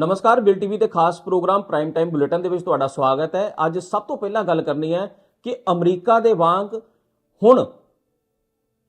ਨਮਸਕਾਰ, bill TV ਦੇ ਖਾਸ ਪ੍ਰੋਗਰਾਮ ਪ੍ਰਾਈਮ ਟਾਈਮ ਬੁਲੇਟਿਨ ਦੇ ਵਿੱਚ ਤੁਹਾਡਾ ਸਵਾਗਤ ਹੈ। ਅੱਜ ਸਭ ਤੋਂ ਪਹਿਲਾਂ ਗੱਲ ਕਰਨੀ ਹੈ ਕਿ ਅਮਰੀਕਾ ਦੇ ਵਾਂਗ ਹੁਣ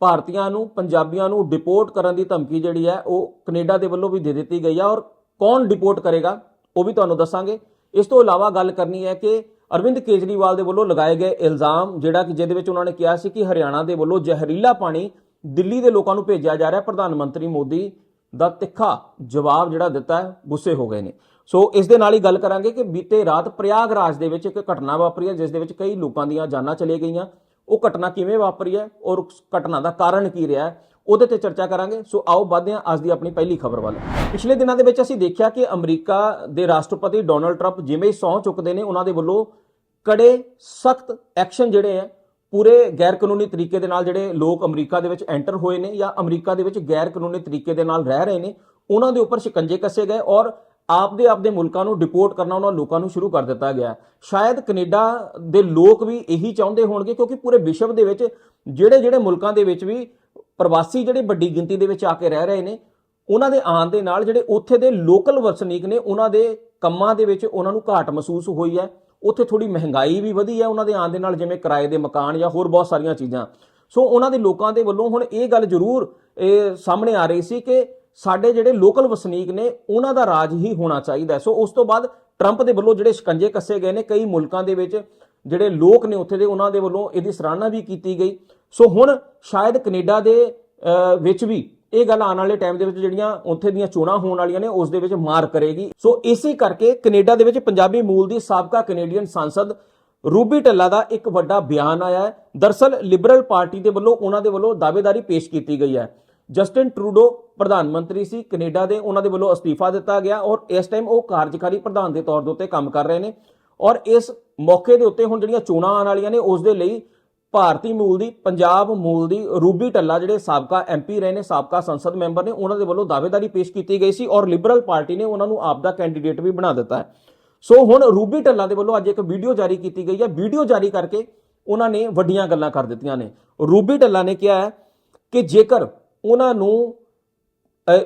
ਭਾਰਤੀਆਂ ਨੂੰ, ਪੰਜਾਬੀਆਂ ਨੂੰ ਡਿਪੋਰਟ ਕਰਨ ਦੀ ਧਮਕੀ ਜਿਹੜੀ ਹੈ, ਉਹ ਕੈਨੇਡਾ ਦੇ ਵੱਲੋਂ ਵੀ ਦੇ ਦਿੱਤੀ ਗਈ ਹੈ ਔਰ ਕੌਣ ਡਿਪੋਰਟ ਕਰੇਗਾ, ਉਹ ਵੀ ਤੁਹਾਨੂੰ ਦੱਸਾਂਗੇ। ਇਸ ਤੋਂ ਇਲਾਵਾ ਗੱਲ ਕਰਨੀ ਹੈ ਕਿ ਅਰਵਿੰਦ ਕੇਜਰੀਵਾਲ ਦੇ ਵੱਲੋਂ ਲਗਾਏ ਗਏ ਇਲਜ਼ਾਮ, ਜਿਹੜਾ ਕਿ ਜਿਹਦੇ ਵਿੱਚ ਉਹਨਾਂ ਨੇ ਕਿਹਾ ਸੀ ਕਿ ਹਰਿਆਣਾ ਦੇ ਵੱਲੋਂ ਜ਼ਹਿਰੀਲਾ ਪਾਣੀ ਦਿੱਲੀ ਦੇ ਲੋਕਾਂ ਨੂੰ ਭੇਜਿਆ ਜਾ ਰਿਹਾ ਪ੍ਰਧਾਨ ਮੰਤਰੀ ਮੋਦੀ ਦਾ ਤਿੱਖਾ ਜਵਾਬ ਜਿਹੜਾ ਦਿੱਤਾ ਹੈ, ਗੁੱਸੇ ਹੋ ਗਏ ਨੇ। ਸੋ ਇਸ ਦੇ ਨਾਲ ਹੀ ਗੱਲ ਕਰਾਂਗੇ ਕਿ ਬੀਤੇ ਰਾਤ ਪ੍ਰਯਾਗਰਾਜ ਦੇ ਵਿੱਚ ਇੱਕ ਘਟਨਾ ਵਾਪਰੀ ਹੈ, ਜਿਸ ਦੇ ਵਿੱਚ ਕਈ ਲੋਕਾਂ ਦੀਆਂ ਜਾਨਾਂ ਚਲੇ ਗਈਆਂ। ਉਹ ਘਟਨਾ ਕਿਵੇਂ ਵਾਪਰੀ ਹੈ ਔਰ ਉਸ ਘਟਨਾ ਦਾ ਕਾਰਨ ਕੀ ਰਿਹਾ ਹੈ, ਉਹਦੇ ਤੇ ਚਰਚਾ ਕਰਾਂਗੇ। ਸੋ ਆਓ ਵਧਦੇ ਹਾਂ ਅੱਜ ਦੀ ਆਪਣੀ ਪਹਿਲੀ ਖਬਰ ਵੱਲ। ਪਿਛਲੇ ਦਿਨਾਂ ਦੇ ਵਿੱਚ ਅਸੀਂ ਦੇਖਿਆ ਕਿ ਅਮਰੀਕਾ ਦੇ ਰਾਸ਼ਟਰਪਤੀ ਡੋਨਲਡ ਟਰੰਪ ਜਿਵੇਂ ਹੀ ਸਹੁੰ ਚੁੱਕਦੇ ਨੇ, ਉਹਨਾਂ ਦੇ ਵੱਲੋਂ ਕੜੇ ਸਖਤ ਐਕਸ਼ਨ ਜਿਹੜੇ ਆ ਪੂਰੇ ਗੈਰ ਕਾਨੂੰਨੀ ਤਰੀਕੇ ਦੇ ਨਾਲ ਜਿਹੜੇ ਲੋਕ ਅਮਰੀਕਾ ਦੇ ਵਿੱਚ ਐਂਟਰ ਹੋਏ ਨੇ ਜਾਂ ਅਮਰੀਕਾ ਦੇ ਵਿੱਚ ਗੈਰ ਕਾਨੂੰਨੀ ਤਰੀਕੇ ਦੇ ਨਾਲ ਰਹਿ ਰਹੇ ਨੇ, ਉਹਨਾਂ ਦੇ ਉੱਪਰ ਸ਼ਿਕੰਜੇ ਕੱਸੇ ਗਏ ਔਰ ਆਪਦੇ ਆਪਦੇ ਮੁਲਕਾਂ ਨੂੰ ਡਿਪੋਰਟ ਕਰਨਾ ਉਹਨਾਂ ਲੋਕਾਂ ਨੂੰ ਸ਼ੁਰੂ ਕਰ ਦਿੱਤਾ ਗਿਆ। ਸ਼ਾਇਦ ਕੈਨੇਡਾ ਦੇ ਲੋਕ ਵੀ ਇਹੀ ਚਾਹੁੰਦੇ ਹੋਣਗੇ ਕਿਉਂਕਿ ਪੂਰੇ ਵਿਸ਼ਵ ਦੇ ਵਿੱਚ ਜਿਹੜੇ ਜਿਹੜੇ ਮੁਲਕਾਂ ਦੇ ਵਿੱਚ ਵੀ ਪ੍ਰਵਾਸੀ ਜਿਹੜੇ ਵੱਡੀ ਗਿਣਤੀ ਦੇ ਵਿੱਚ ਆ ਕੇ ਰਹਿ ਰਹੇ ਨੇ, ਉਹਨਾਂ ਦੇ ਆਉਣ ਦੇ ਨਾਲ ਜਿਹੜੇ ਉੱਥੇ ਦੇ ਲੋਕਲ ਵਸਨੀਕ ਨੇ, ਉਹਨਾਂ ਦੇ ਕੰਮਾਂ ਦੇ ਵਿੱਚ ਉਹਨਾਂ ਨੂੰ ਘਾਟ ਮਹਿਸੂਸ ਹੋਈ ਹੈ। ਉੱਥੇ ਥੋੜੀ ਮਹਿੰਗਾਈ ਵੀ ਵਧੀ ਹੈ ਉਹਨਾਂ ਦੇ ਆਉਣ ਦੇ ਨਾਲ, ਜਿਵੇਂ ਕਿਰਾਏ ਦੇ ਮਕਾਨ ਜਾਂ ਹੋਰ ਬਹੁਤ ਸਾਰੀਆਂ ਚੀਜ਼ਾਂ। ਸੋ ਉਹਨਾਂ ਦੇ ਲੋਕਾਂ ਦੇ ਵੱਲੋਂ ਹੁਣ ਇਹ ਗੱਲ ਜ਼ਰੂਰ, ਇਹ ਸਾਹਮਣੇ ਆ ਰਹੀ ਸੀ ਕਿ ਸਾਡੇ ਜਿਹੜੇ ਲੋਕਲ ਵਸਨੀਕ ਨੇ, ਉਹਨਾਂ ਦਾ ਰਾਜ ਹੀ ਹੋਣਾ ਚਾਹੀਦਾ ਸੋ ਉਸ ਤੋਂ ਬਾਅਦ ਟਰੰਪ ਦੇ ਵੱਲੋਂ ਜਿਹੜੇ ਸ਼ਿਕੰਜੇ ਕੱਸੇ ਗਏ ਨੇ, ਕਈ ਮੁਲਕਾਂ ਦੇ ਵਿੱਚ ਜਿਹੜੇ ਲੋਕ ਨੇ ਉੱਥੇ ਦੇ, ਉਹਨਾਂ ਦੇ ਵੱਲੋਂ ਇਹਦੀ ਸਰਾਹਨਾ ਵੀ ਕੀਤੀ ਗਈ। ਸੋ ਹੁਣ ਸ਼ਾਇਦ ਕੈਨੇਡਾ ਦੇ ਵਿੱਚ ਵੀ ਇਹ ਗੱਲ ਆਉਣ ਵਾਲੇ ਟਾਈਮ ਦੇ ਵਿੱਚ ਜਿਹੜੀਆਂ ਉੱਥੇ ਦੀਆਂ ਚੋਣਾਂ ਹੋਣ ਵਾਲੀਆਂ ਨੇ, ਉਸ ਦੇ ਵਿੱਚ ਮਾਰ ਕਰੇਗੀ। ਸੋ ਇਸੇ ਕਰਕੇ ਕੈਨੇਡਾ ਦੇ ਵਿੱਚ ਪੰਜਾਬੀ ਮੂਲ ਦੀ ਸਾਬਕਾ ਕੈਨੇਡੀਅਨ ਸਾਂਸਦ ਰੂਬੀ ਟੱਲਾ ਦਾ ਇੱਕ ਵੱਡਾ ਬਿਆਨ ਆਇਆ ਹੈ। ਦਰਸਲ ਲਿਬਰਲ ਪਾਰਟੀ ਦੇ ਵੱਲੋਂ ਉਹਨਾਂ ਦੇ ਵੱਲੋਂ ਦਾਅਵੇਦਾਰੀ ਪੇਸ਼ ਕੀਤੀ ਗਈ ਹੈ। ਜਸਟਿਨ ਟਰੂਡੋ ਪ੍ਰਧਾਨ ਮੰਤਰੀ ਸੀ, ਕੈਨੇਡਾ ਦੇ ਉਹਨਾਂ ਦੇ ਵੱਲੋਂ ਅਸਤੀਫਾ ਦਿੱਤਾ ਗਿਆ ਔਰ ਇਸ ਟਾਈਮ ਉਹ ਕਾਰਜਕਾਰੀ ਪ੍ਰਧਾਨ ਦੇ ਤੌਰ ਦੇ ਉੱਤੇ ਕੰਮ ਕਰ ਰਹੇ ਨੇ। ਔਰ ਇਸ ਮੌਕੇ ਦੇ ਉੱਤੇ ਹੁਣ ਜਿਹੜੀਆਂ ਚੋਣਾਂ ਆਉਣ ਵਾਲੀਆਂ ਨੇ, ਉਸ ਦੇ ਲਈ ਭਾਰਤੀ ਮੂਲ ਦੀ ਪੰਜਾਬ ਮੂਲ ਦੀ ਰੂਬੀ ਟੱਲਾ ਜਿਹੜੇ ਸਾਬਕਾ ਐਮਪੀ ਰਹੇ ਨੇ ਸਾਬਕਾ ਸੰਸਦ ਮੈਂਬਰ ਨੇ ਉਹਨਾਂ ਦੇ ਵੱਲੋਂ ਦਾਅਵੇਦਾਰੀ ਪੇਸ਼ ਕੀਤੀ ਗਈ ਸੀ ਔਰ ਲਿਬਰਲ ਪਾਰਟੀ ਨੇ ਉਹਨਾਂ ਨੂੰ ਆਪ ਦਾ ਕੈਂਡੀਡੇਟ ਵੀ ਬਣਾ ਦਿੱਤਾ ਹੈ। ਸੋ ਹੁਣ ਰੂਬੀ ਟੱਲਾ ਦੇ ਵੱਲੋਂ ਅੱਜ ਇੱਕ ਵੀਡੀਓ ਜਾਰੀ ਕੀਤੀ ਗਈ ਹੈ। ਵੀਡੀਓ ਜਾਰੀ ਕਰਕੇ ਉਹਨਾਂ ਨੇ ਵੱਡੀਆਂ ਗੱਲਾਂ ਕਰ ਦਿੱਤੀਆਂ ਨੇ। ਰੂਬੀ ਟੱਲਾ ਨੇ ਕਿਹਾ ਹੈ ਕਿ ਜੇਕਰ ਉਹਨਾਂ ਨੂੰ ਅਹ,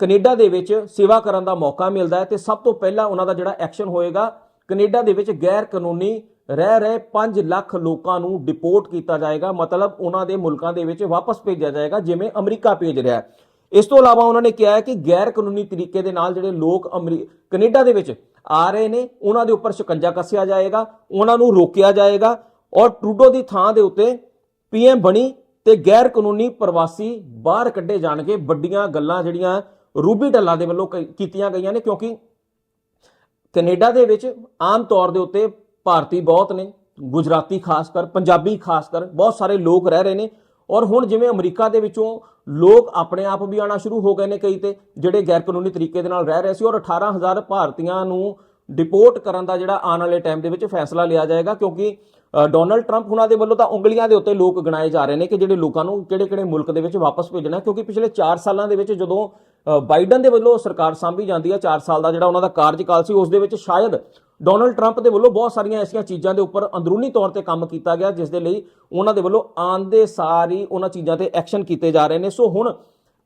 ਕੈਨੇਡਾ ਦੇ ਵਿੱਚ ਸੇਵਾ ਕਰਨ ਦਾ ਮੌਕਾ ਮਿਲਦਾ ਹੈ ਤੇ ਸਭ ਤੋਂ ਪਹਿਲਾਂ ਉਹਨਾਂ ਦਾ ਜਿਹੜਾ ਐਕਸ਼ਨ ਹੋਏਗਾ ਕੈਨੇਡਾ ਦੇ ਵਿੱਚ ਗੈਰ ਕਾਨੂੰਨੀ ਰਹਿ ਰਹੇ 5 ਲੱਖ ਲੋਕਾਂ ਨੂੰ ਡਿਪੋਰਟ ਕੀਤਾ ਜਾਏਗਾ। ਮਤਲਬ ਉਹਨਾਂ ਦੇ ਮੁਲਕਾਂ ਦੇ ਵਿੱਚ ਵਾਪਸ ਭੇਜਿਆ ਜਾਏਗਾ, ਜਿਵੇਂ ਅਮਰੀਕਾ ਭੇਜ ਰਿਹਾ ਹੈ। ਇਸ ਤੋਂ ਇਲਾਵਾ ਉਹਨਾਂ ਨੇ ਕਿਹਾ ਹੈ ਕਿ ਗੈਰ ਕਾਨੂੰਨੀ ਤਰੀਕੇ ਦੇ ਨਾਲ ਜਿਹੜੇ ਲੋਕ ਅਮਰੀ, ਕੈਨੇਡਾ ਦੇ ਵਿੱਚ ਆ ਰਹੇ ਨੇ, ਉਹਨਾਂ ਦੇ ਉੱਪਰ ਸ਼ਿਕੰਜਾ ਕੱਸਿਆ ਜਾਏਗਾ, ਉਹਨਾਂ ਨੂੰ ਰੋਕਿਆ ਜਾਏਗਾ ਔਰ ਟਰੂਡੋ ਦੀ ਥਾਂ ਦੇ ਉੱਤੇ ਪੀਐਮ ਬਣੀ ਤੇ ਗੈਰ ਕਾਨੂੰਨੀ ਪ੍ਰਵਾਸੀ ਬਾਹਰ ਕੱਢੇ ਜਾਣਗੇ। ਵੱਡੀਆਂ ਗੱਲਾਂ ਜਿਹੜੀਆਂ ਰੂਬੀ ਡੱਲਾ ਦੇ ਵੱਲੋਂ ਕ- ਕੀਤੀਆਂ ਗਈਆਂ ਨੇ ਕਿਉਂਕਿ ਕੈਨੇਡਾ ਦੇ ਵਿੱਚ ਆਮ ਤੌਰ ਦੇ ਉੱਤੇ ਭਾਰਤੀ ਬਹੁਤ ਨੇ, ਗੁਜਰਾਤੀ ਖਾਸ ਕਰ, ਪੰਜਾਬੀ ਖਾਸ ਕਰ, ਬਹੁਤ ਸਾਰੇ ਲੋਕ ਰਹਿ ਰਹੇ ਨੇ। ਔਰ ਹੁਣ ਜਿਵੇਂ ਅਮਰੀਕਾ ਦੇ ਵਿੱਚੋਂ ਲੋਕ ਆਪਣੇ ਆਪ ਵੀ ਆਣਾ ਸ਼ੁਰੂ ਹੋ ਗਏ ਨੇ ਕਈ ਤੇ, ਜਿਹੜੇ ਗੈਰ ਕਾਨੂੰਨੀ ਤਰੀਕੇ ਦੇ ਨਾਲ ਰਹਿ ਰਹੇ ਸੀ ਔਰ 18000 ਭਾਰਤੀਆਂ ਨੂੰ ਡਿਪੋਰਟ ਕਰਨ ਦਾ ਜਿਹੜਾ ਆਉਣ ਵਾਲੇ ਟਾਈਮ ਦੇ ਵਿੱਚ ਫੈਸਲਾ ਲਿਆ ਜਾਏਗਾ ਕਿਉਂਕਿ ਡੋਨਲਡ ਟਰੰਪ ਉਹਨਾਂ ਦੇ ਵੱਲੋਂ ਤਾਂ ਉਂਗਲੀਆਂ ਦੇ ਉੱਤੇ ਲੋਕ ਗਣਾਏ ਜਾ ਰਹੇ ਨੇ ਕਿ ਜਿਹੜੇ ਲੋਕਾਂ ਨੂੰ ਕਿਹੜੇ-ਕਿਹੜੇ ਮੁਲਕ ਦੇ ਵਿੱਚ ਵਾਪਸ ਭੇਜਣਾ ਕਿਉਂਕਿ ਪਿਛਲੇ 4 ਸਾਲਾਂ ਦੇ ਵਿੱਚ ਜਦੋਂ ਬਾਈਡਨ ਦੇ ਵੱਲੋਂ ਸਰਕਾਰ ਸਾਂਭੀ ਜਾਂਦੀ ਹੈ 4 ਸਾਲ ਦਾ ਜਿਹੜਾ ਉਹਨਾਂ ਦਾ ਕਾਰਜਕਾਲ ਸੀ, ਉਸ ਦੇ ਵਿੱਚ ਸ਼ਾਇਦ ਡੋਨਲਡ ਟਰੰਪ ਦੇ ਵੱਲੋਂ ਬਹੁਤ ਸਾਰੀਆਂ ਐਸੀਆਂ ਚੀਜ਼ਾਂ ਦੇ ਉੱਪਰ ਅੰਦਰੂਨੀ ਤੌਰ ਤੇ ਕੰਮ ਕੀਤਾ ਗਿਆ, ਜਿਸ ਦੇ ਲਈ ਉਹਨਾਂ ਦੇ ਵੱਲੋਂ ਆਂਦੇ ਸਾਰੀ ਉਹਨਾਂ ਚੀਜ਼ਾਂ ਤੇ ਐਕਸ਼ਨ ਕੀਤੇ ਜਾ ਰਹੇ ਨੇ। ਸੋ ਹੁਣ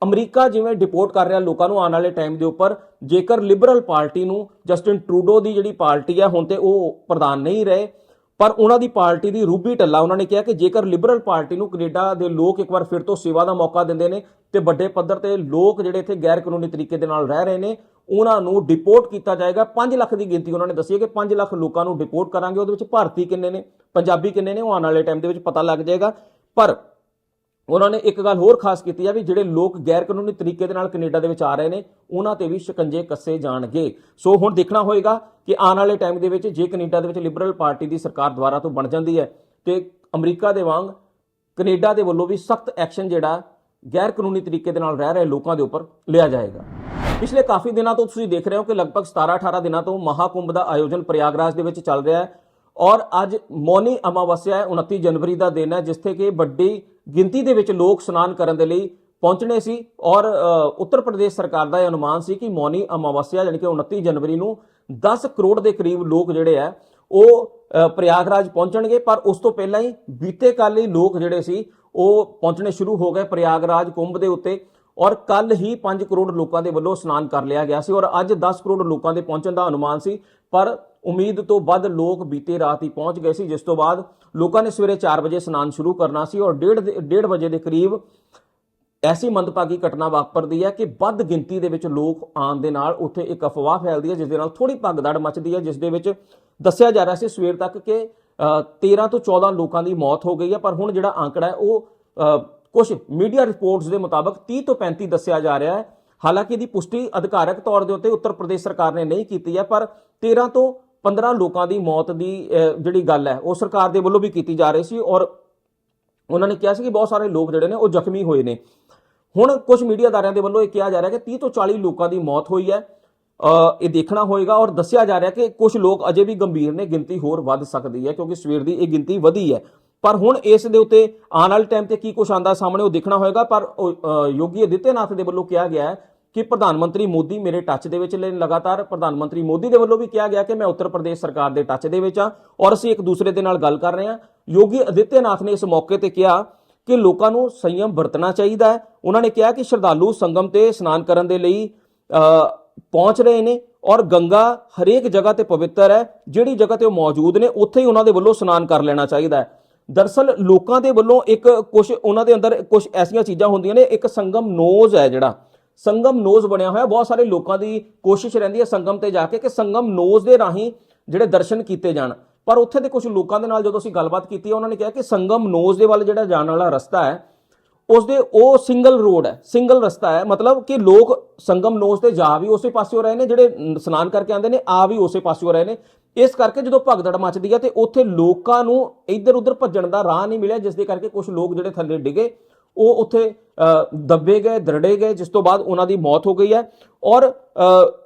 ਅਮਰੀਕਾ ਜਿਵੇਂ ਡਿਪੋਰਟ ਕਰ ਰਿਹਾ ਲੋਕਾਂ ਨੂੰ ਆਉਣ ਵਾਲੇ ਟਾਈਮ ਦੇ ਉੱਪਰ, ਜੇਕਰ ਲਿਬਰਲ ਪਾਰਟੀ ਨੂੰ ਜਸਟਿਨ ਟਰੂਡੋ ਦੀ ਜਿਹੜੀ ਪਾਰਟੀ ਹੈ, ਹੁਣ ਤੇ ਉਹ ਪ੍ਰਧਾਨ ਨਹੀਂ ਰਹੇ, ਪਰ ਉਹਨਾਂ ਦੀ ਪਾਰਟੀ ਦੀ ਰੂਬੀ ਟੱਲਾ ਉਹਨਾਂ ਨੇ ਕਿਹਾ ਕਿ ਜੇਕਰ ਲਿਬਰਲ ਪਾਰਟੀ ਨੂੰ ਕੈਨੇਡਾ ਦੇ ਲੋਕ ਇੱਕ ਵਾਰ ਫਿਰ ਤੋਂ ਸੇਵਾ ਦਾ ਮੌਕਾ ਦਿੰਦੇ ਨੇ ਤੇ ਵੱਡੇ ਪੱਧਰ ਤੇ ਲੋਕ ਜਿਹੜੇ ਇੱਥੇ ਗੈਰ ਕਾਨੂੰਨੀ ਤਰੀਕੇ ਦੇ ਨਾਲ ਰਹਿ ਰਹੇ ਨੇ ਉਹਨਾਂ ਨੂੰ ਡਿਪੋਰਟ ਕੀਤਾ ਜਾਏਗਾ। 5 ਲੱਖ ਦੀ ਗਿਣਤੀ ਉਹਨਾਂ ਨੇ ਦੱਸੀ ਹੈ ਕਿ 5 ਲੱਖ ਲੋਕਾਂ ਨੂੰ ਡਿਪੋਰਟ ਕਰਾਂਗੇ। ਉਹਦੇ ਵਿੱਚ ਭਾਰਤੀ ਕਿੰਨੇ ਨੇ? ਪੰਜਾਬੀ ਕਿੰਨੇ ਨੇ? ਉਹ ਆਉਣ ਵਾਲੇ ਟਾਈਮ ਦੇ ਵਿੱਚ ਪਤਾ ਲੱਗ ਜਾਏਗਾ। ਪਰ ਉਹਨਾਂ ਨੇ ਇੱਕ ਗੱਲ ਹੋਰ ਖਾਸ ਕੀਤੀ ਆ ਵੀ ਜਿਹੜੇ ਲੋਕ ਗੈਰ ਕਾਨੂੰਨੀ ਤਰੀਕੇ ਦੇ ਨਾਲ ਕੈਨੇਡਾ ਦੇ ਵਿੱਚ ਆ ਰਹੇ ਨੇ, ਉਹਨਾਂ ਤੇ ਵੀ ਸ਼ਿਕੰਜੇ ਕੱਸੇ ਜਾਣਗੇ। ਸੋ ਹੁਣ ਦੇਖਣਾ ਹੋਏਗਾ ਕਿ ਆਉਣ ਵਾਲੇ ਟਾਈਮ ਦੇ ਵਿੱਚ ਜੇ ਕੈਨੇਡਾ ਦੇ ਵਿੱਚ ਲਿਬਰਲ ਪਾਰਟੀ ਦੀ ਸਰਕਾਰ ਦੁਆਰਾ ਤੋਂ ਬਣ ਜਾਂਦੀ ਹੈ ਤੇ ਅਮਰੀਕਾ ਦੇ ਵਾਂਗ ਕੈਨੇਡਾ ਦੇ ਵੱਲੋਂ ਵੀ ਸਖਤ ਐਕਸ਼ਨ ਜਿਹੜਾ ਗੈਰ ਕਾਨੂੰਨੀ ਤਰੀਕੇ ਦੇ ਨਾਲ ਰਹਿ ਰਹੇ ਲੋਕਾਂ ਦੇ ਉੱਪਰ ਲਿਆ ਜਾਏਗਾ। ਪਿਛਲੇ ਕਾਫੀ ਦਿਨਾਂ ਤੋਂ ਤੁਸੀਂ ਦੇਖ ਰਹੇ ਹੋ ਕਿ ਲਗਭਗ 17-18 ਦਿਨਾਂ ਤੋਂ ਮਹਾਕੁੰਭ ਦਾ ਆਯੋਜਨ ਪ੍ਰਯਾਗਰਾਜ ਦੇ ਵਿੱਚ ਚੱਲ ਰਿਹਾ ਹੈ। ਔਰ ਅੱਜ ਮੌਨੀ ਅਮਾਵਸਿਆ ਹੈ 29 ਜਨਵਰੀ ਦਾ ਦਿਨ ਹੈ, ਜਿੱਥੇ ਕਿ ਵੱਡੀ ਗਿਣਤੀ ਦੇ ਵਿੱਚ ਲੋਕ ਸਨਾਨ ਕਰਨ ਦੇ ਲਈ ਪਹੁੰਚਣੇ ਸੀ। ਔਰ ਉੱਤਰ ਪ੍ਰਦੇਸ਼ ਸਰਕਾਰ ਦਾ ਇਹ ਅਨੁਮਾਨ ਸੀ ਕਿ ਮੌਨੀ ਅਮਾਵਸਿਆ ਯਾਨੀ ਕਿ 29 ਜਨਵਰੀ ਨੂੰ 10 ਕਰੋੜ ਦੇ ਕਰੀਬ ਲੋਕ ਜਿਹੜੇ ਆ ਉਹ ਪ੍ਰਯਾਗਰਾਜ ਪਹੁੰਚਣਗੇ। ਪਰ ਉਸ ਤੋਂ ਪਹਿਲਾਂ ਹੀ ਬੀਤੇ ਕੱਲ ਹੀ ਲੋਕ ਜਿਹੜੇ ਸੀ, ਉਹ ਪਹੁੰਚਣੇ ਸ਼ੁਰੂ ਹੋ ਗਏ ਪ੍ਰਯਾਗਰਾਜ ਕੁੰਭ ਦੇ ਉੱਤੇ। ਔਰ ਕੱਲ ਹੀ 5 ਕਰੋੜ ਲੋਕਾਂ ਦੇ ਵੱਲੋਂ ਇਸ਼ਨਾਨ ਕਰ ਲਿਆ ਗਿਆ ਸੀ ਔਰ ਅੱਜ 10 ਕਰੋੜ ਲੋਕਾਂ ਦੇ ਪਹੁੰਚਣ ਦਾ ਅਨੁਮਾਨ ਸੀ ਪਰ ਉਮੀਦ ਤੋਂ ਵੱਧ ਲੋਕ ਬੀਤੇ ਰਾਤ ਹੀ ਪਹੁੰਚ ਗਏ ਸੀ ਜਿਸ ਤੋਂ ਬਾਅਦ ਲੋਕਾਂ ਨੇ ਸਵੇਰੇ 4 ਵਜੇ ਇਸ਼ਨਾਨ ਸ਼ੁਰੂ ਕਰਨਾ ਸੀ ਔਰ 1:30 1:30 ਵਜੇ ਦੇ ਕਰੀਬ ਐਸੀ ਮੰਦਭਾਗੀ ਘਟਨਾ ਵਾਪਰਦੀ ਹੈ ਕਿ ਵੱਧ ਗਿਣਤੀ ਦੇ ਵਿੱਚ ਲੋਕ ਆਉਣ ਦੇ ਨਾਲ ਉੱਥੇ ਇੱਕ ਅਫਵਾਹ ਫੈਲਦੀ ਹੈ ਜਿਸ ਦੇ ਨਾਲ ਥੋੜੀ ਭਗਦੜ ਮਚਦੀ ਹੈ ਜਿਸ ਦੇ ਵਿੱਚ ਦੱਸਿਆ ਜਾ ਰਿਹਾ ਸੀ ਸਵੇਰ ਤੱਕ ਕਿ ਅ, 13 ਤੋਂ 14 ਲੋਕਾਂ ਦੀ ਮੌਤ ਹੋ ਗਈ ਹੈ ਪਰ ਹੁਣ ਜਿਹੜਾ ਆંકੜਾ ਹੈ ਉਹ ਕੁਝ ਮੀਡੀਆ ਰਿਪੋਰਟਸ ਦੇ ਮੁਤਾਬਕ 30 ਤੋਂ 35 ਦੱਸਿਆ ਜਾ ਰਿਹਾ ਹੈ। ਹਾਲਾਂਕਿ ਇਹਦੀ ਪੁਸ਼ਟੀ ਅਧਿਕਾਰਕ ਤੌਰ ਦੇ ਉੱਤੇ ਉੱਤਰ ਪ੍ਰਦੇਸ਼ ਸਰਕਾਰ ਨੇ ਨਹੀਂ ਕੀਤੀ ਹੈ, ਪਰ 13 ਤੋਂ 15 ਲੋਕਾਂ ਦੀ ਮੌਤ ਦੀ ਜਿਹੜੀ ਗੱਲ ਹੈ, ਉਹ ਸਰਕਾਰ ਦੇ ਵੱਲੋਂ ਵੀ ਕੀਤੀ ਜਾ ਰਹੀ ਸੀ ਔਰ ਉਹਨਾਂ ਨੇ ਕਿਹਾ ਸੀ ਕਿ ਬਹੁਤ ਸਾਰੇ ਲੋਕ ਜਿਹੜੇ ਨੇ ਉਹ ਜ਼ਖਮੀ ਹੋਏ ਨੇ। ਹੁਣ ਕੁਝ ਮੀਡੀਆਦਾਰਿਆਂ ਦੇ ਵੱਲੋਂ ਇਹ ਕਿਹਾ ਜਾ ਰਿਹਾ ਕਿ 30 ਤੋਂ 40 ਲੋਕਾਂ ਦੀ ਮੌਤ ਹੋਈ ਹੈ। ਇਹ ਦੇਖਣਾ ਹੋਏਗਾ ਔਰ ਦੱਸਿਆ ਜਾ ਰਿਹਾ ਕਿ ਕੁਝ ਲੋਕ ਅਜੇ ਵੀ ਗੰਭੀਰ ਨੇ ਗਿਣਤੀ ਹੋਰ ਵੱਧ ਸਕਦੀ ਹੈ ਕਿਉਂਕਿ ਸਵੇਰ ਦੀ ਇਹ ਗਿਣਤੀ ਵਧੀ ਹੈ। ਪਰ ਹੁਣ ਇਸ ਦੇ ਉੱਤੇ ਆਉਣ ਵਾਲੇ ਟਾਈਮ ਤੇ ਕੀ ਕੁਝ ਆਂਦਾ ਸਾਹਮਣੇ ਉਹ ਦੇਖਣਾ ਹੋਏਗਾ ਪਰ ਉਹ, ਯੋਗੀ ਆਦਿੱਤਿਆਨਾਥ ਦੇ ਵੱਲੋਂ ਕਿਹਾ ਗਿਆ ਹੈ ਕਿ ਪ੍ਰਧਾਨ ਮੰਤਰੀ ਮੋਦੀ ਮੇਰੇ ਟੱਚ ਦੇ ਵਿੱਚ ਨੇ ਲਗਾਤਾਰ ਪ੍ਰਧਾਨ ਮੰਤਰੀ ਮੋਦੀ ਦੇ ਵੱਲੋਂ ਵੀ ਕਿਹਾ ਗਿਆ ਕਿ ਮੈਂ ਉੱਤਰ ਪ੍ਰਦੇਸ਼ ਸਰਕਾਰ ਦੇ ਟੱਚ ਦੇ ਵਿੱਚ ਆ ਔਰ ਅਸੀਂ ਇੱਕ ਦੂਸਰੇ ਦੇ ਨਾਲ ਗੱਲ ਕਰ ਰਹੇ ਹਾਂ। ਯੋਗੀ ਆਦਿੱਤਿਆਨਾਥ ਨੇ ਇਸ ਮੌਕੇ ਤੇ ਕਿਹਾ ਕਿ ਲੋਕਾਂ ਨੂੰ ਸੰਯਮ ਵਰਤਣਾ ਚਾਹੀਦਾ ਹੈ। ਉਹਨਾਂ ਨੇ ਕਿਹਾ ਕਿ ਸ਼ਰਧਾਲੂ ਸੰਗਮ ਤੇ ਇਸ਼ਨਾਨ ਕਰਨ ਦੇ ਲਈ ਪਹੁੰਚ ਰਹੇ ਨੇ ਔਰ ਗੰਗਾ ਹਰੇਕ ਜਗ੍ਹਾ ਤੇ ਪਵਿੱਤਰ ਹੈ। ਜਿਹੜੀ ਜਗ੍ਹਾ ਤੇ ਉਹ ਮੌਜੂਦ ਨੇ ਉੱਥੇ ਹੀ ਉਹਨਾਂ ਦੇ ਵੱਲੋਂ ਇਸ਼ਨਾਨ ਕਰ ਲੈਣਾ ਚਾਹੀਦਾ ਹੈ। ਦਰਸਲ ਲੋਕਾਂ ਦੇ ਵੱਲੋਂ ਇੱਕ ਕੁਝ ਉਹਨਾਂ ਦੇ ਅੰਦਰ ਕੁਝ ਐਸੀਆਂ ਚੀਜ਼ਾਂ ਹੁੰਦੀਆਂ ਨੇ, ਇੱਕ ਸੰਗਮ ਨੋਜ਼ ਹੈ ਜਿਹੜਾ। ਸੰਗਮ ਨੋਜ਼ ਬਣਿਆ ਹੋਇਆ, ਬਹੁਤ ਸਾਰੇ ਲੋਕਾਂ ਦੀ ਕੋਸ਼ਿਸ਼ ਰਹਿੰਦੀ ਹੈ ਸੰਗਮ ਤੇ ਜਾ ਕੇ ਕਿ ਸੰਗਮ ਨੋਜ਼ ਦੇ ਰਾਹੀਂ ਜਿਹੜੇ ਦਰਸ਼ਨ ਕੀਤੇ ਜਾਣ। ਪਰ ਉੱਥੇ ਦੇ ਕੁਝ ਲੋਕਾਂ ਦੇ ਨਾਲ ਜਦੋਂ ਅਸੀਂ ਗੱਲਬਾਤ ਕੀਤੀ ਹੈ ਉਹਨਾਂ ਨੇ ਕਿਹਾ ਕਿ ਸੰਗਮ ਨੋਜ਼ ਦੇ ਵੱਲ ਜਿਹੜਾ ਜਾਣ ਵਾਲਾ ਰਸਤਾ ਹੈ, ਉਸ ਦੇ ਉਹ ਸਿੰਗਲ ਰੋਡ ਹੈ ਸਿੰਗਲ ਰਸਤਾ ਹੈ। ਮਤਲਬ ਕਿ ਲੋਕ ਸੰਗਮ ਨੋਜ਼ ਤੇ ਜਾ ਵੀ ਉਸੇ ਪਾਸਿਓਂ ਰਹੇ ਨੇ, ਜਿਹੜੇ ਇਸ਼ਨਾਨ ਕਰਕੇ ਆਉਂਦੇ ਨੇ, ਆ ਵੀ ਉਸੇ ਪਾਸਿਓਂ ਰਹੇ ਨੇ। ਇਸ ਕਰਕੇ ਜਦੋਂ ਭਗਦੜ ਮਚਦੀ ਹੈ ਤੇ ਉੱਥੇ ਲੋਕਾਂ ਨੂੰ ਇੱਧਰ ਉੱਧਰ ਭੱਜਣ ਦਾ ਰਾਹ ਨਹੀਂ ਮਿਲਿਆ ਜਿਸ ਦੇ ਕਰਕੇ ਕੁਝ ਲੋਕ ਜਿਹੜੇ ਥੱਲੇ ਡਿੱਗੇ ਉਹ ਉੱਥੇ ਅ, ਦੱਬੇ ਗਏ ਦਰੜੇ ਗਏ ਜਿਸ ਤੋਂ ਬਾਅਦ ਉਹਨਾਂ ਦੀ ਮੌਤ ਹੋ ਗਈ ਹੈ। ਔਰ